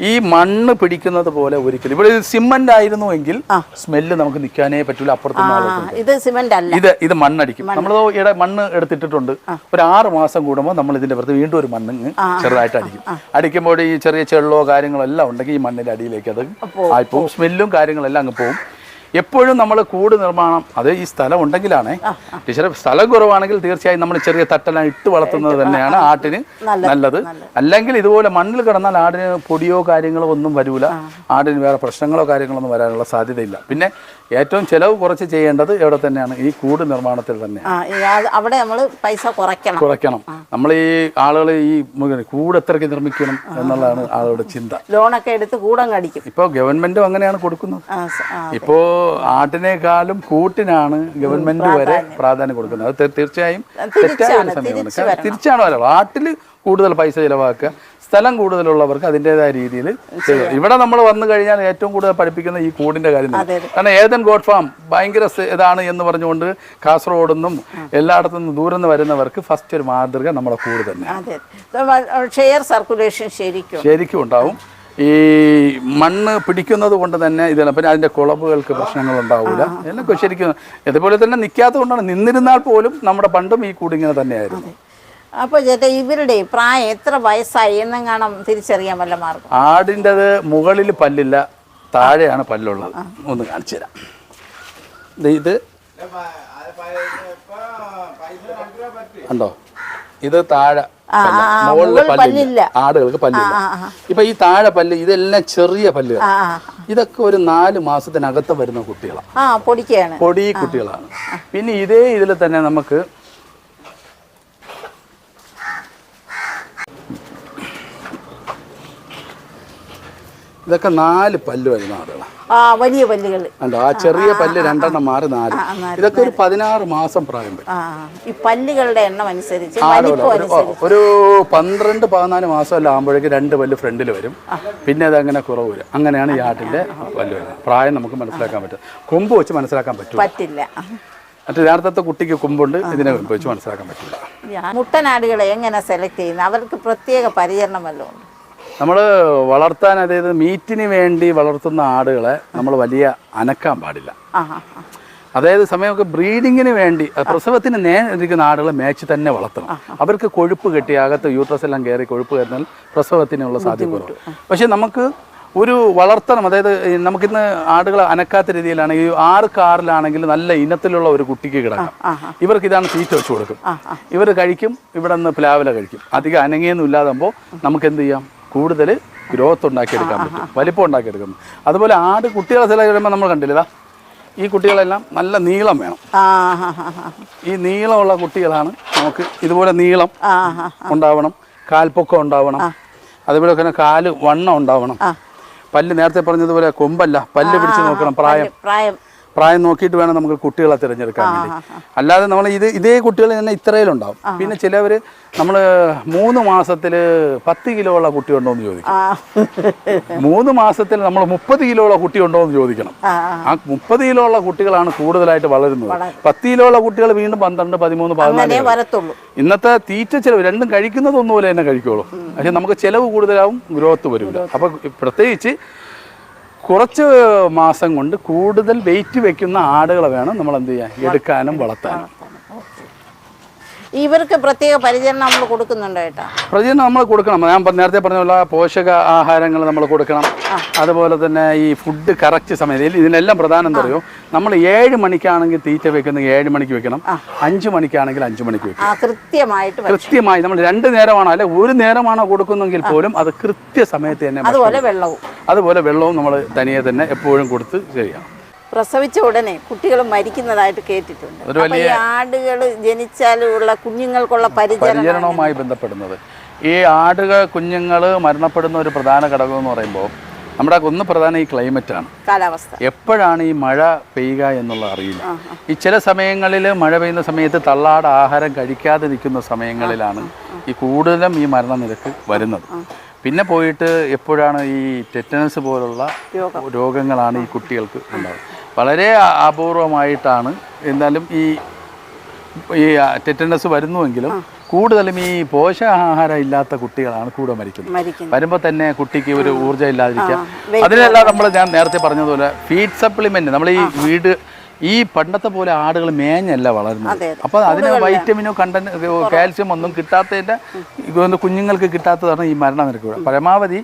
ഈ മണ്ണ് പിടിക്കുന്നത് പോലെ ഒരിക്കലും. ഇവിടെ സിമന്റ് ആയിരുന്നുവെങ്കിൽ സ്മെല്ല് നമുക്ക് നിൽക്കാനേ പറ്റൂല അപ്പുറത്ത് ഇത് സിമന്റ് അല്ല ഇത് ഇത് മണ്ണടിക്കും. നമ്മൾ ഇവിടെ മണ്ണ് എടുത്തിട്ടിട്ടുണ്ട്. ഒരു ആറ് മാസം കൂടുമ്പോൾ നമ്മൾ ഇതിന്റെ പുറത്ത് വീണ്ടും ഒരു മണ്ണ് ചെറുതായിട്ട് അടിക്കും. അടിക്കുമ്പോൾ ഈ ചെറിയ ചെള്ളോ കാര്യങ്ങളോ എല്ലാം ഉണ്ടെങ്കിൽ ഈ മണ്ണിന്റെ അടിയിലേക്ക് അത് ആയിപ്പോവും. സ്മെല്ലും കാര്യങ്ങളെല്ലാം അങ്ങ് പോവും. എപ്പോഴും നമ്മൾ കൂട് നിർമ്മാണം അത് ഈ സ്ഥലം ഉണ്ടെങ്കിലാണ് ടീച്ചറെ സ്ഥലം കുറവാണെങ്കിൽ തീർച്ചയായും നമ്മൾ ചെറിയ തട്ടെല്ലാം ഇട്ട് വളർത്തുന്നത് തന്നെയാണ് ആട്ടിന് നല്ലത് അല്ലെങ്കിൽ ഇതുപോലെ മണ്ണിൽ കിടന്നാൽ ആടിന് പൊടിയോ കാര്യങ്ങളോ ഒന്നും വരൂല. ആടിന് വേറെ പ്രശ്നങ്ങളോ കാര്യങ്ങളോ ഒന്നും വരാനുള്ള സാധ്യതയില്ല. പിന്നെ ഏറ്റവും ചിലവ് കുറച്ച് ചെയ്യേണ്ടത് എവിടെ തന്നെയാണ്? ഈ കൂട് നിർമ്മാണത്തിൽ തന്നെ. അവിടെ നമ്മൾ പൈസ കുറയ്ക്കണം. കുറയ്ക്കണം. നമ്മൾ ഈ ആളുകൾ ഈ കൂട് എത്രയ്ക്ക് നിർമ്മിക്കണം എന്നുള്ളതാണ് ആളുകളുടെ ചിന്ത. ലോണൊക്കെ എടുത്ത് കൂടം കടിക്കും ഇപ്പോൾ ഗവൺമെന്റും അങ്ങനെയാണ് കൊടുക്കുന്നത്. ഇപ്പോ ആട്ടിനേക്കാളും കൂട്ടിനാണ് ഗവൺമെന്റ് വരെ പ്രാധാന്യം. കൊടുക്കുന്നത്. അത് തീർച്ചയായും തെറ്റായ ഒരു സമയമാണ്. തിരിച്ചാണ് വരവ്. ആട്ടിൽ കൂടുതൽ പൈസ ചിലവാക്കുക. സ്ഥലം കൂടുതലുള്ളവർക്ക് അതിന്റെതായ രീതിയിൽ ഇവിടെ നമ്മൾ വന്നു കഴിഞ്ഞാൽ ഏറ്റവും കൂടുതൽ പഠിപ്പിക്കുന്ന ഈ കൂടിന്റെ കാര്യം. കാരണം ഏതൻ ഗോഡ് ഫാം ഭയങ്കര ഇതാണ് എന്ന് പറഞ്ഞുകൊണ്ട് കാസർഗോഡ് നിന്നും എല്ലായിടത്തു നിന്നും ദൂരം നിന്ന് വരുന്നവർക്ക് ഫസ്റ്റ് ഒരു മാതൃക നമ്മളെ കൂട് തന്നെ. ഷെയർ സർക്കുലേഷൻ ശരിക്കും. ശരിക്കും ഉണ്ടാവും. ഈ മണ്ണ് പിടിക്കുന്നത് കൊണ്ട് തന്നെ ഇതാണ് പിന്നെ അതിന്റെ കുളമ്പുകൾക്ക് പ്രശ്നങ്ങൾ ഉണ്ടാവില്ല. എല്ലാം ശരിക്കും ഇതുപോലെ തന്നെ നിൽക്കാത്തത് കൊണ്ടാണ്. നിന്നിരുന്നാൽ പോലും നമ്മുടെ പണ്ടും ഈ കൂടിങ്ങനെ തന്നെയായിരുന്നു. അപ്പോൾ ചേട്ടാ ഇവരുടെ പ്രായം എത്ര വയസ്സായി എന്നെങ്ങാണം തിരിച്ചറിയാൻ വല്ല മാർഗം. ആടിന്റെത് മുകളിൽ പല്ലില്ല താഴെയാണ് പല്ലുള്ളത്. ഒന്ന് കാണിച്ചു തരാം. ഇത്. ഉണ്ടോ ഇത് താഴെ മുകളിലെ പല്ലില്ല. ആടുകൾക്ക് പല്ലില്ല. ഇപ്പൊ ഈ താഴെ പല്ല് ഇതെല്ലാം ചെറിയ പല്ലുകൾ ഇതൊക്കെ ഒരു നാല് മാസത്തിനകത്ത് വരുന്ന കുട്ടികളാണ് പൊടി കുട്ടികളാണ്. പിന്നെ ഇതേ ഇതിൽ തന്നെ നമുക്ക് ഇതൊക്കെ നാല് പല്ല് വരുന്ന ആടുകളാണ് ആ വലിയ പല്ലുകൾ. ആ ചെറിയ പല്ല് രണ്ടെണ്ണം മാറി നാല്. ഇതൊക്കെ ഒരു പതിനാറ് മാസം പ്രായം വരും. ഈ പല്ലുകളുടെ എണ്ണം അനുസരിച്ച് ഒരു പന്ത്രണ്ട് പതിനാല് മാസമല്ല ആകുമ്പോഴേക്ക് രണ്ട് പല്ല് ഫ്രണ്ടിൽ വരും. പിന്നെ അതങ്ങനെ കുറവ് വരും. അങ്ങനെയാണ് ഈ ആട്ടിന്റെ പല്ല് വരുന്നത്. പ്രായം നമുക്ക് മനസ്സിലാക്കാൻ പറ്റും. കൊമ്പ് വെച്ച് മനസ്സിലാക്കാൻ പറ്റും പറ്റില്ല. മറ്റേ നേരത്തെ കുട്ടിക്ക് കുമ്പുണ്ട് ഇതിനെ വെച്ച് മനസ്സിലാക്കാൻ പറ്റില്ല. മുട്ടനാടുകളെ എങ്ങനെ സെലക്ട് ചെയ്യുന്നത് അവർക്ക് പ്രത്യേക പരിചരണം വല്ലതും നമ്മൾ വളർത്താൻ അതായത് മീറ്റിന് വേണ്ടി വളർത്തുന്ന ആടുകളെ നമ്മൾ വലിയ അനക്കാൻ പാടില്ല. അതായത് സമയമൊക്കെ ബ്രീഡിങ്ങിന് വേണ്ടി പ്രസവത്തിന് നേരിരിക്കുന്ന ആടുകളെ മേച്ച് തന്നെ വളർത്തണം. അവർക്ക് കൊഴുപ്പ് കെട്ടി അകത്ത് യൂട്രസ് എല്ലാം കയറി കൊഴുപ്പ് കയറുന്നാൽ പ്രസവത്തിനുള്ള സാധ്യത കുറവ് പക്ഷെ നമുക്ക് ഒരു വളർത്തണം അതായത് നമുക്കിന്ന് ആടുകൾ അനക്കാത്ത രീതിയിലാണ് ഈ ആറ് കാറിലാണെങ്കിൽ നല്ല ഇനത്തിലുള്ള ഒരു കുട്ടിക്ക് കിടക്കാം. ഇവർക്ക് ഇതാണ് തീറ്റ വെച്ച് കൊടുക്കും. ഇവർ കഴിക്കും ഇവിടെ നിന്ന് പ്ലാവില കഴിക്കും. അധികം അനങ്ങിയൊന്നും ഇല്ലാതാകുമ്പോൾ നമുക്ക് എന്ത് ചെയ്യാം? കൂടുതൽ ഗ്രോത്ത് ഉണ്ടാക്കിയെടുക്കാൻ പറ്റും. വലിപ്പം ഉണ്ടാക്കിയെടുക്കാൻ പറ്റും. അതുപോലെ ആട് കുട്ടികളെ ചില കഴിയുമ്പോൾ നമ്മൾ കണ്ടില്ല ഇതാ ഈ കുട്ടികളെല്ലാം നല്ല നീളം വേണം. ഈ നീളമുള്ള കുട്ടികളാണ് നമുക്ക് ഇതുപോലെ നീളം ഉണ്ടാവണം കാൽപ്പൊക്കം ഉണ്ടാവണം അതുപോലെ തന്നെ കാൽ വണ്ണം ഉണ്ടാവണം. പല്ല് നേരത്തെ പറഞ്ഞതുപോലെ കൊമ്പല്ല പല്ല് പിടിച്ച് നോക്കണം പ്രായം. പ്രായം. പ്രായം നോക്കിയിട്ട് വേണം നമുക്ക് കുട്ടികളെ തിരഞ്ഞെടുക്കാൻ വേണ്ടി. അല്ലാതെ നമ്മൾ ഇത് ഇതേ കുട്ടികൾ തന്നെ ഇത്രയിലുണ്ടാവും. പിന്നെ ചിലവർ നമ്മൾ മൂന്ന് മാസത്തിൽ പത്ത് കിലോ ഉള്ള കുട്ടി ഉണ്ടോ എന്ന് ചോദിക്കും. മൂന്ന് മാസത്തിൽ നമ്മൾ മുപ്പത് കിലോ ഉള്ള കുട്ടി ഉണ്ടോ എന്ന് ചോദിക്കണം. ആ മുപ്പത് കിലോ ഉള്ള കുട്ടികളാണ് കൂടുതലായിട്ട് വളരുന്നത്. പത്ത് കിലോ ഉള്ള കുട്ടികൾ വീണ്ടും പന്ത്രണ്ട് പതിമൂന്ന് പതിനാല് ഇന്നത്തെ തീറ്റ ചിലവ് രണ്ടും കഴിക്കുന്നത് ഒന്നുപോലെ തന്നെ കഴിക്കുള്ളൂ. പക്ഷെ നമുക്ക് ചിലവ് കൂടുതലാവും ഗ്രോത്ത് വരില്ല. അപ്പൊ പ്രത്യേകിച്ച് കുറച്ച് മാസം കൊണ്ട് കൂടുതൽ വെയിറ്റ് വെക്കുന്ന ആടുകളെ വേണം നമ്മൾ എന്ത് ചെയ്യാൻ എടുക്കാനും വളർത്താനും. ഇവർക്ക് പ്രത്യേക പരിചരണം നമ്മൾ കൊടുക്കുന്നുണ്ട് കേട്ടോ പരിചരണം നമ്മൾ കൊടുക്കണം. ഞാൻ നേരത്തെ പറഞ്ഞ പോലെ പോഷക ആഹാരങ്ങൾ നമ്മൾ കൊടുക്കണം. അതുപോലെ തന്നെ ഈ ഫുഡ് കറക്റ്റ് സമയത്ത് ഇതിനെല്ലാം പ്രധാനം എന്താ പറയുക നമ്മൾ ഏഴ് മണിക്കാണെങ്കിൽ തീറ്റ വെക്കുന്നത് ഏഴ് മണിക്ക് വെക്കണം. അഞ്ച് മണിക്കാണെങ്കിൽ അഞ്ച് മണിക്ക് വെക്കണം. കൃത്യമായിട്ട്. കൃത്യമായി നമ്മൾ രണ്ട് നേരമാണോ അല്ലെ ഒരു നേരമാണോ കൊടുക്കുന്നെങ്കിൽ പോലും അത് കൃത്യ കൃത്യസമയത്ത് തന്നെ അതുപോലെ വെള്ളവും. അതുപോലെ വെള്ളവും നമ്മൾ തനിയെ തന്നെ എപ്പോഴും കൊടുത്ത് ചെയ്യാം പ്രസവിച്ച ഉടനെ കുട്ടികൾ മരിക്കുന്നതായിട്ട് കേട്ടിട്ടുണ്ട്. ഈ ആടുകൾ ജനിച്ചാലുള്ള കുഞ്ഞുങ്ങൾക്കുള്ള പരിചരണം പരിചരണവുമായി ബന്ധപ്പെടുന്നത്. ഈ ആടുകൾ കുഞ്ഞുങ്ങൾ മരണപ്പെടുന്ന ഒരു പ്രധാന ഘടകം എന്ന് പറയുമ്പോൾ നമ്മുടെ ഒന്ന് പ്രധാന ഈ ക്ലൈമറ്റാണ് കാലാവസ്ഥ. എപ്പോഴാണ് ഈ മഴ പെയ്യുക എന്നുള്ള അറിയില്ല. ഈ ചില സമയങ്ങളിൽ മഴ പെയ്യുന്ന സമയത്ത് തള്ളാട് ആഹാരം കഴിക്കാതെ നിൽക്കുന്ന സമയങ്ങളിലാണ് ഈ കൂടുതലും ഈ മരണനിരക്ക് വരുന്നത്. പിന്നെ പോയിട്ട് എപ്പോഴാണ് ഈ ടെറ്റനസ് പോലുള്ള രോഗങ്ങളാണ് ഈ കുട്ടികൾക്ക് ഉണ്ടാകുന്നത് വളരെ അപൂർവമായിട്ടാണ് എന്നാലും ഈ ഈ ടെറ്റനസ് വരുന്നുവെങ്കിലും കൂടുതലും ഈ പോഷകാഹാരം ഇല്ലാത്ത കുട്ടികളാണ് കൂടെ മരിക്കുന്നത്. മരിക്കുന്നു വരുമ്പോൾ തന്നെ കുട്ടിക്ക് ഒരു ഊർജം ഇല്ലാതിരിക്കാം അതിനെല്ലാം നമ്മൾ ഞാൻ നേരത്തെ പറഞ്ഞതുപോലെ ഫീഡ് സപ്ലിമെന്റ് നമ്മൾ ഈ വീട് ഈ പണ്ടത്തെ പോലെ ആടുകൾ മേഞ്ഞല്ല വളരുന്നത്. അപ്പോൾ അതിന് വൈറ്റമിനോ കണ്ടന്റ് കാൽസ്യം ഒന്നും കിട്ടാത്തതിന്റെ ഇതൊന്ന് കുഞ്ഞുങ്ങൾക്ക് കിട്ടാത്തതാണ് ഈ മരണനിരക്ക് നിരക്കുക പരമാവധി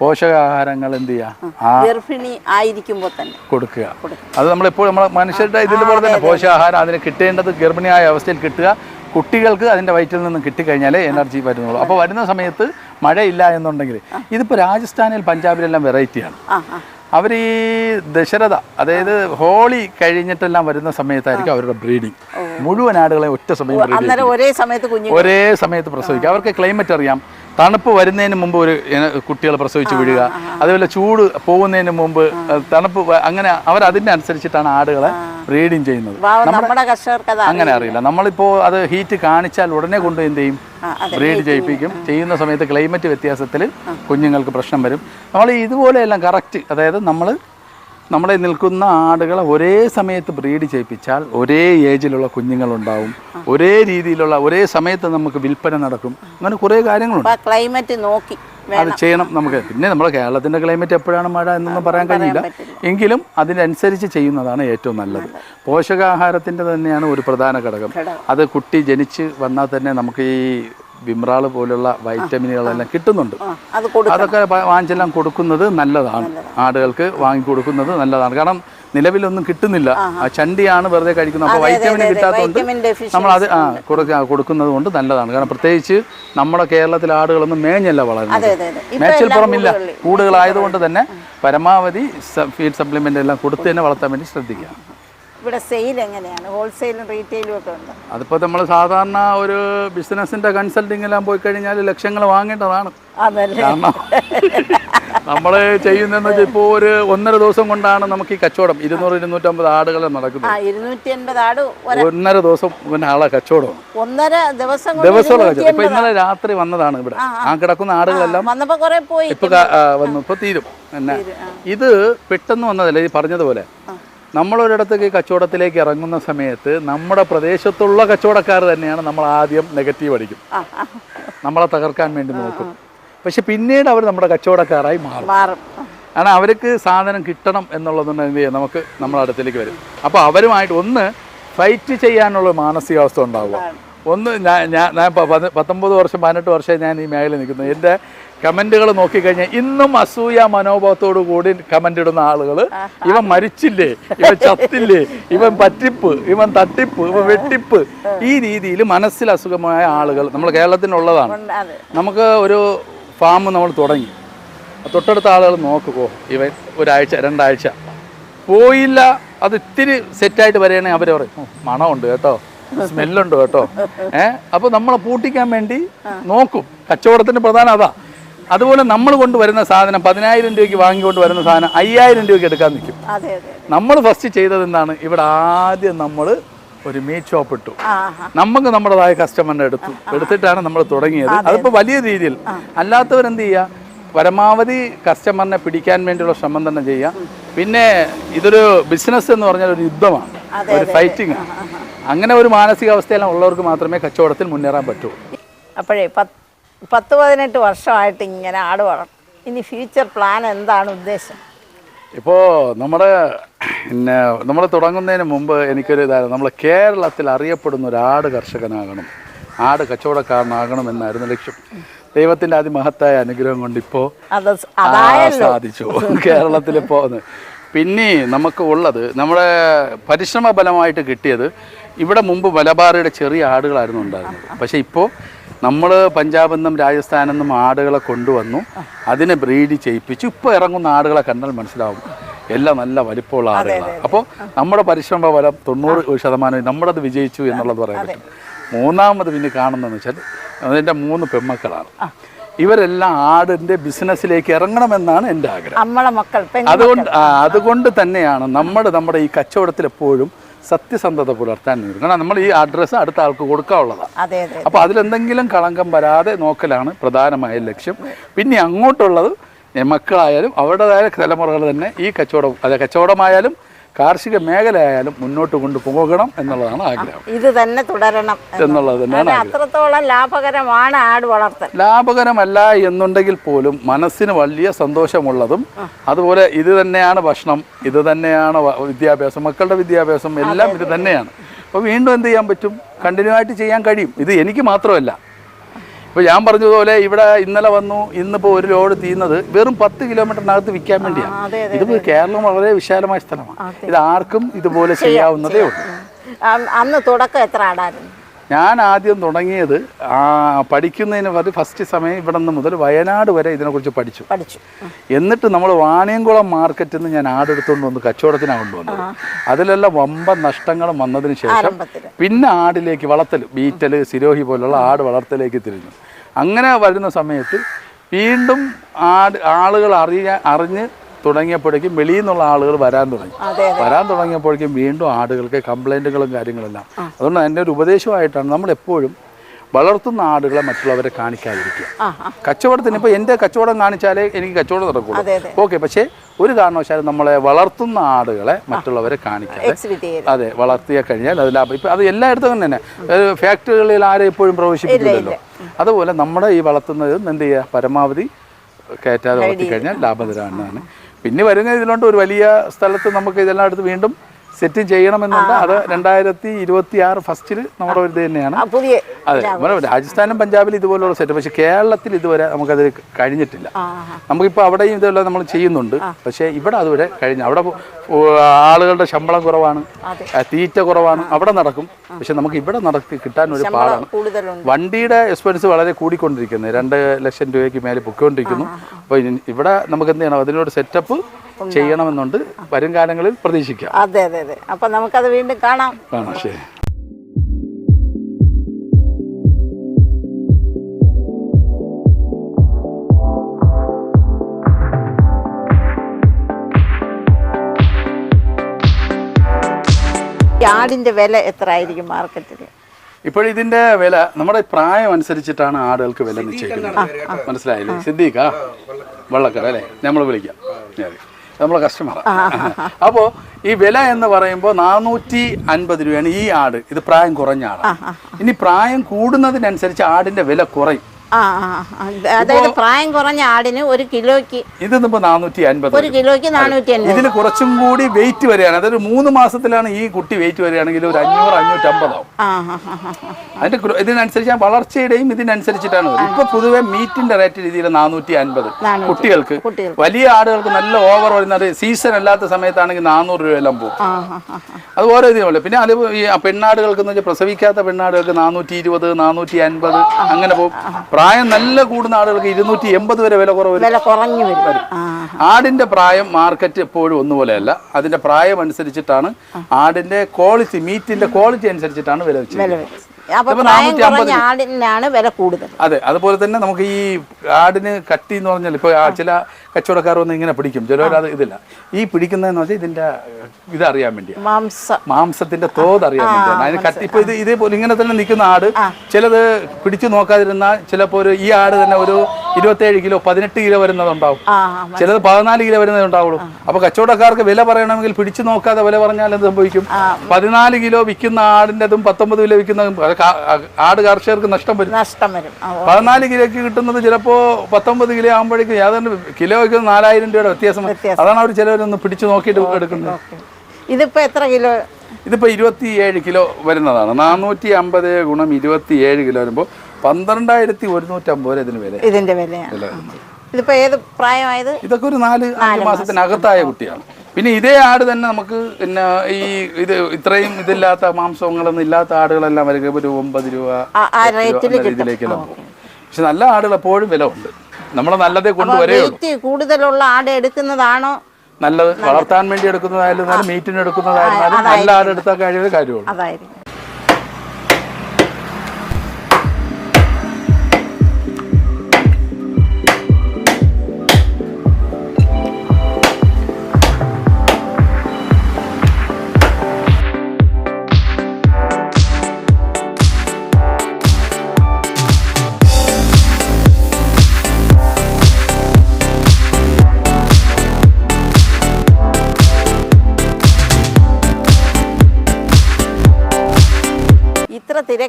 പോഷകാഹാരങ്ങൾ എന്ത് ചെയ്യുക ഗർഭിണി ആയിരിക്കുമ്പോൾ തന്നെ. കൊടുക്കുക. അത് നമ്മളെപ്പോഴും നമ്മൾ മനുഷ്യരുടെ ഇതിൽ പോലെ തന്നെ പോഷകാഹാരം അതിന് കിട്ടേണ്ടത് ഗർഭിണിയായ അവസ്ഥയിൽ കിട്ടുക. കുട്ടികൾക്ക് അതിന്റെ വയറ്റിൽ നിന്നും കിട്ടിക്കഴിഞ്ഞാലേ എനർജി വരുന്നുള്ളൂ. അപ്പോൾ വരുന്ന സമയത്ത് മഴയില്ല എന്നുണ്ടെങ്കിൽ ഇതിപ്പോൾ രാജസ്ഥാനിൽ പഞ്ചാബിലെല്ലാം വെറൈറ്റിയാണ്. അവർ ഈ ദശരഥ അതായത് ഹോളി കഴിഞ്ഞിട്ടെല്ലാം വരുന്ന സമയത്തായിരിക്കും അവരുടെ ബ്രീഡിങ്. മുഴുവൻ ആടുകളെ ഒറ്റ സമയം ഒരേ സമയത്ത് കുഞ്ഞു ഒരേ സമയത്ത് പ്രസവിക്കുക അവർക്ക് ക്ലൈമറ്റ് അറിയാം. തണുപ്പ് വരുന്നതിന് മുമ്പ് ഒരു കുട്ടികൾ പ്രസവിച്ച് വീഴുക അതുപോലെ ചൂട് പോകുന്നതിന് മുമ്പ് തണുപ്പ് അങ്ങനെ അവർ അതിന്റെ അനുസരിച്ചിട്ടാണ് ആടുകളെ ബ്രീഡിങ് ചെയ്യുന്നത്. നമ്മുടെ അങ്ങനെ അറിയില്ല. നമ്മളിപ്പോ അത് ഹീറ്റ് കാണിച്ചാൽ ഉടനെ കൊണ്ട് എന്ത് ചെയ്യും? ബ്രീഡ് ചെയ്യിപ്പിക്കും. ചെയ്യുന്ന സമയത്ത് ക്ലൈമറ്റ് വ്യത്യാസത്തിൽ കുഞ്ഞുങ്ങൾക്ക് പ്രശ്നം വരും. നമ്മൾ ഇതുപോലെയെല്ലാം കറക്റ്റ് അതായത് നമ്മൾ നമ്മളെ നിൽക്കുന്ന ആടുകളെ ഒരേ സമയത്ത് ബ്രീഡ് ചെയ്യിപ്പിച്ചാൽ ഒരേ ഏജിലുള്ള കുഞ്ഞുങ്ങളുണ്ടാവും. ഒരേ രീതിയിലുള്ള ഒരേ സമയത്ത് നമുക്ക് വിൽപ്പന നടക്കും. അങ്ങനെ കുറേ കാര്യങ്ങളുണ്ട്. ക്ലൈമറ്റ് നോക്കി അത് ചെയ്യണം നമുക്ക്. പിന്നെ നമ്മുടെ കേരളത്തിന്റെ ക്ലൈമറ്റ് എപ്പോഴാണ് മഴ എന്നൊന്നും പറയാൻ കഴിയില്ല. എങ്കിലും അതിനനുസരിച്ച് ചെയ്യുന്നതാണ് ഏറ്റവും നല്ലത്. പോഷകാഹാരത്തിന്റെ തന്നെയാണ് ഒരു പ്രധാന ഘടകം. ഘടകം. അത് കുട്ടി ജനിച്ച് വന്നാൽ തന്നെ നമുക്ക് ഈ വിമ്രാൾ പോലുള്ള വൈറ്റമിനുകളെല്ലാം കിട്ടുന്നുണ്ട്. അതൊക്കെ വാങ്ങിച്ചെല്ലാം കൊടുക്കുന്നത് നല്ലതാണ്. ആടുകൾക്ക് വാങ്ങിക്കൊടുക്കുന്നത് നല്ലതാണ്. കാരണം നിലവിലൊന്നും കിട്ടുന്നില്ല. ആ ചണ്ടിയാണ് വെറുതെ കഴിക്കുന്നത്. അപ്പോൾ വൈറ്റമിൻ കിട്ടാത്തതുകൊണ്ട് നമ്മൾ അത് ആ കൊടുക്ക- കൊടുക്കുന്നത് കൊണ്ട് നല്ലതാണ്. കാരണം പ്രത്യേകിച്ച് നമ്മുടെ കേരളത്തിലെ ആടുകളൊന്നും മേഞ്ഞല്ല വളരുന്നത്. മേച്ചിൽ പുറമില്ല. കൂടുകളായതുകൊണ്ട് തന്നെ പരമാവധി ഫീഡ് സപ്ലിമെന്റ് എല്ലാം കൊടുത്ത് തന്നെ വളർത്താൻ വേണ്ടി ശ്രദ്ധിക്കുക. ഇവിടെ സെയിൽ എങ്ങനെയാണ്? ഹോൾസെയിലും റീറ്റെയിലും ഒക്കെ ഉണ്ട്? അതിപ്പോൾ നമ്മൾ സാധാരണ ഒരു ബിസിനസിന്റെ കൺസൾട്ടിംഗ് എല്ലാം പോയി കഴിഞ്ഞാൽ ലക്ഷങ്ങൾ വാങ്ങേണ്ടതാണ്. അതല്ലേ? കാരണം നമ്മൾ ചെയ്യുന്നതെന്ന് വെച്ചാൽ ഇപ്പോൾ ഒരു ഒന്നര ദിവസം കൊണ്ടാണ് നമുക്ക് ഈ കച്ചവടം. ഇരുന്നൂറ് ഇരുന്നൂറ്റമ്പത് ആടുകൾ നടക്കുന്നത്. ഇരുന്നൂറ്റി ആട് ഒന്നര ദിവസം പിന്നെ ആളെ കച്ചവടം. ഒന്നര ദിവസം ദിവസമുള്ള കച്ചവടം. ഇപ്പൊ ഇന്നലെ രാത്രി വന്നതാണ് ഇവിടെ. ആ കിടക്കുന്ന ആടുകളെല്ലാം വന്നപ്പോൾ കൊറേ പോയി ഇപ്പൊ വന്നു. ഇപ്പൊ തീരും. എന്നാ ഇത് പെട്ടെന്ന് വന്നതല്ലേ? ഈ പറഞ്ഞതുപോലെ നമ്മളൊരിടത്തേക്ക് കച്ചവടത്തിലേക്ക് ഇറങ്ങുന്ന സമയത്ത് നമ്മുടെ പ്രദേശത്തുള്ള കച്ചവടക്കാർ തന്നെയാണ് നമ്മൾ ആദ്യം നെഗറ്റീവ് അടിക്കും. നമ്മളെ തകർക്കാൻ വേണ്ടി നോക്കും. പക്ഷെ പിന്നീട് അവർ നമ്മുടെ കച്ചവടക്കാരായി മാറും. കാരണം അവർക്ക് സാധനം കിട്ടണം എന്നുള്ളതുകൊണ്ട് നമുക്ക് നമ്മുടെ അടുത്തേക്ക് വരും. അപ്പോൾ അവരുമായിട്ട് ഒന്ന് ഫൈറ്റ് ചെയ്യാനുള്ള മാനസികാവസ്ഥ ഉണ്ടാവുക. ഒന്ന് ഞാൻ ഞാൻ പത്തൊമ്പത് വർഷം പതിനെട്ട് വർഷമായി ഞാൻ ഈ മേഖലയിൽ നിൽക്കുന്നു. എന്റെ കമന്റുകൾ നോക്കിക്കഴിഞ്ഞാൽ ഇന്നും അസൂയ മനോഭാവത്തോടു കൂടി കമന്റ് ഇടുന്ന ആളുകൾ ഇവൻ മരിച്ചില്ലേ? ഇവൻ ചത്തില്ലേ? ഇവൻ പറ്റിപ്പ് ഇവൻ തട്ടിപ്പ് ഇവൻ വെട്ടിപ്പ്. ഈ രീതിയിൽ മനസ്സിൽ അസുഖമായ ആളുകൾ നമ്മൾ കേരളത്തിനുള്ളതാണ്. നമുക്ക് ഒരു ഫാം നമ്മൾ തുടങ്ങി. തൊട്ടടുത്ത ആളുകൾ നോക്കുമോ ഇവൻ ഒരാഴ്ച രണ്ടാഴ്ച. പോയില്ല. അത് ഇത്തിരി സെറ്റായിട്ട് വരികയാണെങ്കിൽ അവർ പറയും മണമുണ്ട് കേട്ടോ. സ്മെല്ലുണ്ട് കേട്ടോ. ഏ അപ്പോൾ നമ്മളെ പൂട്ടിക്കാൻ വേണ്ടി നോക്കും. കച്ചവടത്തിന്റെ പ്രധാന അതാ. അതുപോലെ നമ്മൾ കൊണ്ടുവരുന്ന സാധനം പതിനായിരം രൂപയ്ക്ക് വാങ്ങിക്കൊണ്ട് വരുന്ന സാധനം അയ്യായിരം രൂപയ്ക്ക് എടുക്കാൻ നിൽക്കും. നമ്മൾ ഫസ്റ്റ് ചെയ്തത് എന്താണ്? ഇവിടെ ആദ്യം നമ്മൾ ഒരു മീറ്റ് ഷോപ്പ് ഇട്ടു. നമുക്ക് നമ്മുടേതായ കസ്റ്റമറിനെ എടുത്തു. എടുത്തിട്ടാണ് നമ്മൾ തുടങ്ങിയത്. അതിപ്പോൾ വലിയ രീതിയിൽ. അല്ലാത്തവരെന്ത് ചെയ്യുക പരമാവധി കസ്റ്റമറിനെ പിടിക്കാൻ വേണ്ടിയുള്ള ശ്രമം തന്നെ ചെയ്യുക പിന്നെ ഇതൊരു ബിസിനസ് എന്ന് പറഞ്ഞാൽ ഒരു യുദ്ധമാണ്. ഒരു ഫൈറ്റിംഗ് അങ്ങനെ ഒരു മാനസികാവസ്ഥയെല്ലാം ഉള്ളവർക്ക് മാത്രമേ കച്ചവടത്തിൽ മുന്നേറാൻ പറ്റൂ. അപ്പോഴേ പത്ത് പതിനെട്ട് വർഷമായിട്ട് ഇങ്ങനെ ആട് വളർത്തും. ഇനി ഫ്യൂച്ചർ പ്ലാൻ എന്താണ് ഉദ്ദേശം? ഇപ്പോൾ നമ്മുടെ പിന്നെ നമ്മൾ തുടങ്ങുന്നതിന് മുമ്പ് എനിക്കൊരു ഇതായിരുന്നു. നമ്മൾ കേരളത്തിൽ അറിയപ്പെടുന്ന ഒരു ആട് കർഷകനാകണം. ആട് കച്ചവടക്കാരനാകണം എന്നായിരുന്നു ലക്ഷ്യം. ദൈവത്തിന്റെ അതിമഹത്തായ അനുഗ്രഹം കൊണ്ട് ഇപ്പോൾ സാധിച്ചു. കേരളത്തിൽ ഇപ്പോൾ പിന്നെ നമുക്ക് ഉള്ളത് നമ്മുടെ പരിശ്രമ ഫലമായിട്ട് കിട്ടിയത് ഇവിടെ മുമ്പ് മലബാറിയുടെ ചെറിയ ആടുകളായിരുന്നു ഉണ്ടായിരുന്നത്. പക്ഷേ ഇപ്പോൾ നമ്മൾ പഞ്ചാബിൽ നിന്നും രാജസ്ഥാനിൽ നിന്നും ആടുകളെ കൊണ്ടുവന്നു. അതിനെ ബ്രീഡ് ചെയ്യിപ്പിച്ചു ഇപ്പോൾ ഇറങ്ങുന്ന ആടുകളെ കണ്ടാൽ മനസ്സിലാവും. എല്ലാം നല്ല വലിപ്പമുള്ള ആടുകളാണ് അപ്പോൾ നമ്മുടെ പരിശ്രമ ഫലം തൊണ്ണൂറ് ശതമാനം നമ്മളത് വിജയിച്ചു എന്നുള്ളത് പറയാൻ പറ്റും. മൂന്നാമത് പിന്നെ കാണുന്നതെന്ന് വെച്ചാൽ അതിന്റെ മൂന്ന് പെമ്മക്കളാണ്. ഇവരെല്ലാം ആടിന്റെ ബിസിനസ്സിലേക്ക് ഇറങ്ങണമെന്നാണ് എന്റെ ആഗ്രഹം. നമ്മളെ മക്കൾ അതുകൊണ്ട് അതുകൊണ്ട് തന്നെയാണ് നമ്മൾ നമ്മുടെ ഈ കച്ചവടത്തിൽ എപ്പോഴും സത്യസന്ധത പുലർത്താൻ കാരണം നമ്മൾ ഈ അഡ്രസ്സ് അടുത്ത ആൾക്ക് കൊടുക്കാനുള്ളതാണ് അപ്പോൾ അതിലെന്തെങ്കിലും കളങ്കം വരാതെ നോക്കലാണ് പ്രധാനമായ ലക്ഷ്യം. പിന്നെ അങ്ങോട്ടുള്ളത് മക്കളായാലും അവരുടേതായ തലമുറകൾ തന്നെ ഈ കച്ചവടം അതെ കച്ചവടമായാലും കാർഷിക മേഖലയായാലും മുന്നോട്ട് കൊണ്ടുപോകണം എന്നുള്ളതാണ് ആഗ്രഹം. ഇത് തന്നെ തുടരണം എന്ന്. എന്നുള്ളത് തന്നെയാണ് അത്രത്തോളം ലാഭകരമാണ് ആട് വളർത്തൽ. ലാഭകരമല്ല എന്നുണ്ടെങ്കിൽ പോലും മനസ്സിന് വലിയ സന്തോഷമുള്ളതും അതുപോലെ ഇത് തന്നെയാണ് ഭക്ഷണം ഇത് തന്നെയാണ് വിദ്യാഭ്യാസം മക്കളുടെ വിദ്യാഭ്യാസം എല്ലാം ഇത് തന്നെയാണ്. അപ്പോൾ വീണ്ടും എന്ത് ചെയ്യാൻ പറ്റും? കണ്ടിന്യൂ ആയിട്ട് ചെയ്യാൻ കഴിയും. ഇത് എനിക്ക് മാത്രമല്ല. ഇപ്പോൾ ഞാൻ പറഞ്ഞതുപോലെ ഇവിടെ ഇന്നലെ വന്നു ഇന്നിപ്പോൾ ഒരു ലോഡ് തീയുന്നത് വെറും പത്ത് കിലോമീറ്ററിനകത്ത് വിൽക്കാൻ വേണ്ടിയാണ് ഇതിപ്പോൾ കേരളം വളരെ വിശാലമായ സ്ഥലമാണ്. ഇത് ആർക്കും ഇതുപോലെ ചെയ്യാവുന്നതേ ഉള്ളൂ. അന്ന് തുടക്കം എത്ര ആടായിരുന്നു? ഞാൻ ആദ്യം തുടങ്ങിയത് ആ പഠിക്കുന്നതിന് പറഞ്ഞ് ഫസ്റ്റ് സമയം ഇവിടെ നിന്ന് മുതൽ വയനാട് വരെ ഇതിനെക്കുറിച്ച് പഠിച്ചു. പഠിച്ചു. എന്നിട്ട് നമ്മൾ വാണിയംകുളം മാർക്കറ്റിൽ നിന്ന് ഞാൻ ആടെടുത്തുകൊണ്ട് വന്ന് കച്ചവടത്തിനാണ് കൊണ്ടുവന്നത്. അതിലെല്ലാം വമ്പൻ നഷ്ടങ്ങളും വന്നതിന് ശേഷം പിന്നെ ആടിലേക്ക് വളർത്തൽ ബീറ്റൽ സിരോഹി പോലുള്ള ആട് വളർത്തലേക്ക് തിരിഞ്ഞു. അങ്ങനെ വരുന്ന സമയത്ത് വീണ്ടും ആട് ആളുകൾ അറിയാൻ അറിഞ്ഞ് തുടങ്ങിയപ്പോഴേക്കും വെളിയിൽ നിന്നുള്ള ആളുകൾ വരാൻ തുടങ്ങി. വരാൻ തുടങ്ങിയപ്പോഴേക്കും വീണ്ടും ആടുകൾക്ക് കംപ്ലൈന്റുകളും കാര്യങ്ങളെല്ലാം. അതുകൊണ്ട് എന്റെ ഒരു ഉപദേശമായിട്ടാണ് നമ്മൾ എപ്പോഴും വളർത്തുന്ന ആടുകളെ മറ്റുള്ളവരെ കാണിക്കാതിരിക്കുക. കച്ചവടത്തിന് ഇപ്പോൾ എന്റെ കച്ചവടം കാണിച്ചാലേ എനിക്ക് കച്ചവടം നടക്കുള്ളൂ. ഓക്കെ പക്ഷേ ഒരു കാരണവശാലും നമ്മളെ വളർത്തുന്ന ആടുകളെ മറ്റുള്ളവരെ കാണിക്കാതെ അതെ വളർത്തിയ കഴിഞ്ഞാൽ അത് ലാഭം. ഇപ്പം അത് എല്ലായിടത്തും അങ്ങനെ തന്നെ. ഫാക്ടറികളിൽ ആരും എപ്പോഴും പ്രവേശിപ്പിക്കില്ലല്ലോ. അതുപോലെ നമ്മുടെ ഈ വളർത്തുന്നത് എന്ത് ചെയ്യുക? പരമാവധി കയറ്റാതെ വളർത്തി കഴിഞ്ഞാൽ ലാഭകരമാണ് പിന്നെ വരുന്ന ഇതിലോട്ട് ഒരു വലിയ സ്ഥലത്ത് നമുക്ക് ഇതെല്ലാം എടുത്ത് വീണ്ടും സെറ്റ് ചെയ്യണമെന്നുണ്ട്. അത് രണ്ടായിരത്തി ഇരുപത്തി ആറ് ഫസ്റ്റിൽ നമ്മുടെ ഒരു ഇത് തന്നെയാണ്. അതെ. നമ്മുടെ രാജസ്ഥാനും പഞ്ചാബിൽ ഇതുപോലുള്ള സെറ്റ്. പക്ഷെ കേരളത്തിൽ ഇതുവരെ നമുക്കത് കഴിഞ്ഞിട്ടില്ല. നമുക്കിപ്പോൾ അവിടെയും ഇതെല്ലാം നമ്മൾ ചെയ്യുന്നുണ്ട്. പക്ഷേ ഇവിടെ അതുവരെ കഴിഞ്ഞു. അവിടെ ആളുകളുടെ ശമ്പളം കുറവാണ്. തീറ്റ കുറവാണ്. അവിടെ നടക്കും. പക്ഷെ നമുക്ക് ഇവിടെ നടത്തി കിട്ടാൻ ഒരു പാടാണ്. വണ്ടിയുടെ എക്സ്പെൻസ് വളരെ കൂടിക്കൊണ്ടിരിക്കുന്നത് രണ്ട് ലക്ഷം രൂപയ്ക്ക് മേലെ പൊയ്ക്കൊണ്ടിരിക്കുന്നു. അപ്പോൾ ഇവിടെ നമുക്ക് എന്ത് ചെയ്യണം അതിനോട് സെറ്റപ്പ് ചെയ്യണമെന്നുണ്ട്. വരും കാലങ്ങളിൽ പ്രതീക്ഷിക്കാം. അതെ അതെ. അതെ അപ്പൊ നമുക്കത് വീണ്ടും കാണാം. ആടിന്റെ വില എത്ര ആയിരിക്കും മാർക്കറ്റിൽ ഇപ്പോൾ ഇതിന്റെ വില നമ്മുടെ പ്രായം അനുസരിച്ചിട്ടാണ് ആടുകൾക്ക് വില നിശ്ചയിക്കുന്നത്. മനസ്സിലായില്ലേ? സിദ്ദീഖ? വള്ളക്കട അല്ലേ? നമ്മൾ വിളിക്കാം. നമ്മളെ കസ്റ്റമറാണ് അപ്പോൾ ഈ വില എന്ന് പറയുമ്പോൾ നാനൂറ്റി അൻപത് രൂപയാണ് ഈ ആട്. ഇത് പ്രായം കുറഞ്ഞ ആട് ഇനി പ്രായം കൂടുന്നതിനനുസരിച്ച് ആടിന്റെ വില കുറയും. ആ ആ ആ. അതായത് പ്രായം കുറഞ്ഞ ആടിന് ഒരു കിലോയ്ക്ക് ഇതിന്നിപ്പോൾ നാനൂറ്റി അൻപത് ഒരു കിലോയ്ക്ക് നാനൂറ്റി അൻപത് ഇതിൽ കുറച്ചും കൂടി വെയിറ്റ് വരികയാണ് അതൊരു മൂന്ന് മാസത്തിലാണ് ഈ കുട്ടി വെയിറ്റ് വരികയാണെങ്കിൽ ഒരു അഞ്ഞൂറ് അഞ്ഞൂറ്റമ്പതാവും ആ ആ ആ ആ, ആ. അതിന്റെ ഗ്രോ- ഇതിനനുസരിച്ച് ആ വളർച്ചയുടെയും ഇതിനനുസരിച്ചിട്ടാണ് വരുന്നത്. ഇപ്പൊ പൊതുവെ മീറ്റിന്റെ റേറ്റ് രീതിയിൽ നാനൂറ്റി അൻപത് നാനൂറ്റി. കുട്ടികൾക്ക് കുട്ടികൾക്ക്. വലിയ ആടുകൾക്ക് നല്ല ഓവർ വരുന്നത് സീസൺ അല്ലാത്ത സമയത്താണെങ്കിൽ നാനൂറ് രൂപയെല്ലാം പോകും ആ ആ ആ ആ. അത് ഓരോ ഇതിനുള്ളൂ പിന്നെ അത് ഈ പെണ്ണാടുകൾക്ക് എന്ന് വെച്ചാൽ പ്രസവിക്കാത്ത പെണ്ണാടുകൾക്ക് നാനൂറ്റി ഇരുപത് നാനൂറ്റി അൻപത് അങ്ങനെ പോകും പ്രായം നല്ല കൂടുന്ന ആളുകൾക്ക് ഇരുന്നൂറ്റി എൺപത് വരെ വില കുറവ് വില കുറഞ്ഞു വരും. ആടിന്റെ പ്രായം മാർക്കറ്റ് എപ്പോഴും ഒന്നുപോലെയല്ല. അതിന്റെ പ്രായം അനുസരിച്ചിട്ടാണ് ആടിന്റെ ക്വാളിറ്റി മീറ്റിന്റെ ക്വാളിറ്റി അനുസരിച്ചിട്ടാണ് വില വെച്ചത്. വില വരും അപ്പൊ ഇതിപ്പോ പ്രായം 450 കുറഞ്ഞ ആടിനാണ് വില കൂടുതൽ. അതെ അതുപോലെ തന്നെ നമുക്ക് ഈ ആടിന് കട്ടി എന്ന് പറഞ്ഞാൽ ഇപ്പോൾ ചില കച്ചവടക്കാർ വന്ന് ഇങ്ങനെ പിടിക്കും. ചിലവർ അത് ഇതില്ല. ഈ പിടിക്കുന്നതെന്ന് വെച്ചാൽ ഇതിന്റെ ഇതറിയാൻ വേണ്ടി മാംസം. മാംസത്തിന്റെ തോത് അറിയാൻ വേണ്ടിയാണ്. അതിന് കട്ടി. ഇപ്പൊ ഇത് ഇതേപോലെ ഇങ്ങനെ തന്നെ നിൽക്കുന്ന ആട് ചിലത് പിടിച്ചു നോക്കാതിരുന്ന ചിലപ്പോൾ ഒരു ഈ ആട് തന്നെ ഒരു ഇരുപത്തേഴ് കിലോ പതിനെട്ട് കിലോ വരുന്നതുണ്ടാവും. ചിലത് പതിനാല് കിലോ വരുന്നതേ ഉണ്ടാവുള്ളൂ. അപ്പൊ കച്ചവടക്കാർക്ക് വില പറയണമെങ്കിൽ പിടിച്ചു നോക്കാതെ വില പറഞ്ഞാൽ എന്ത് സംഭവിക്കും? പതിനാല് കിലോ വിൽക്കുന്ന ആടിന്റെതും പത്തൊമ്പത് കിലോ വിൽക്കുന്നതും ആട് കർഷകർക്ക് നഷ്ടം വരും. നഷ്ടം വരും. പതിനാല് കിലോയ്ക്ക് കിട്ടുന്നത് ചിലപ്പോ പത്തൊമ്പത് കിലോ ആകുമ്പോഴേക്കും യാതൊരു കിലോയ്ക്ക് നാലായിരം രൂപയുടെ വ്യത്യാസം വ്യത്യാസം. അതാണ് അവർ ചിലവരൊന്ന് പിടിച്ചു നോക്കിയിട്ട് എടുക്കുന്നത്. ഇതിപ്പോ എത്ര കിലോ? ഇതിപ്പോ ഇരുപത്തിയേഴ് കിലോ വരുന്നതാണ്. നാനൂറ്റി അമ്പത് ഗുണം ഇരുപത്തിയേഴ് കിലോ വരുമ്പോൾ പന്ത്രണ്ടായിരത്തി ഒരുന്നൂറ്റമ്പത് വരെ ഇതിന് വില. ഇതിന്റെ വിലയാണ്. ഇതിപ്പോ ഏത് പ്രായമായത്? ഇതൊക്കെ ഒരു നാല് അഞ്ച് മാസത്തിനകത്തായ കുട്ടിയാണ്. പിന്നെ ഇതേ ആട് തന്നെ നമുക്ക് പിന്നെ ഈ ഇത് ഇത്രയും ഇതില്ലാത്ത മാംസങ്ങളൊന്നും ഇല്ലാത്ത ആടുകളെല്ലാം വരിക. ഒരു ഒമ്പത് രൂപ രൂപ രീതിയിലേക്കെല്ലാം പോകും. പക്ഷെ നല്ല ആടുകൾ എപ്പോഴും വില ഉണ്ട്. നമ്മൾ നല്ലതേ കൊണ്ടുവരേ കൂടുതലുള്ള ആട് എടുക്കുന്നതാണോ? നല്ലത് വളർത്താൻ വേണ്ടി എടുക്കുന്നതായാലും മീറ്റിന് എടുക്കുന്നതായിരുന്നാലും നല്ല ആട് എടുത്താൽ കഴിയുന്ന കാര്യമുള്ളൂ.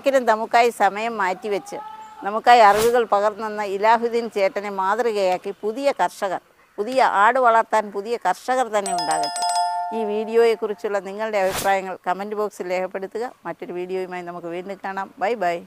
തിരക്കിലും നമുക്കായി സമയം മാറ്റിവെച്ച് നമുക്കായി അറിവുകൾ പകർന്നെന്ന ഇലാഹുദ്ദീൻ ചേട്ടനെ മാതൃകയാക്കി പുതിയ കർഷകർ പുതിയ ആട് വളർത്താൻ പുതിയ കർഷകർ തന്നെ ഉണ്ടാകട്ടെ. ഈ വീഡിയോയെക്കുറിച്ചുള്ള നിങ്ങളുടെ അഭിപ്രായങ്ങൾ കമന്റ് ബോക്സിൽ രേഖപ്പെടുത്തുക. മറ്റൊരു വീഡിയോയുമായി നമുക്ക് വീണ്ടും കാണാം. Bye bye.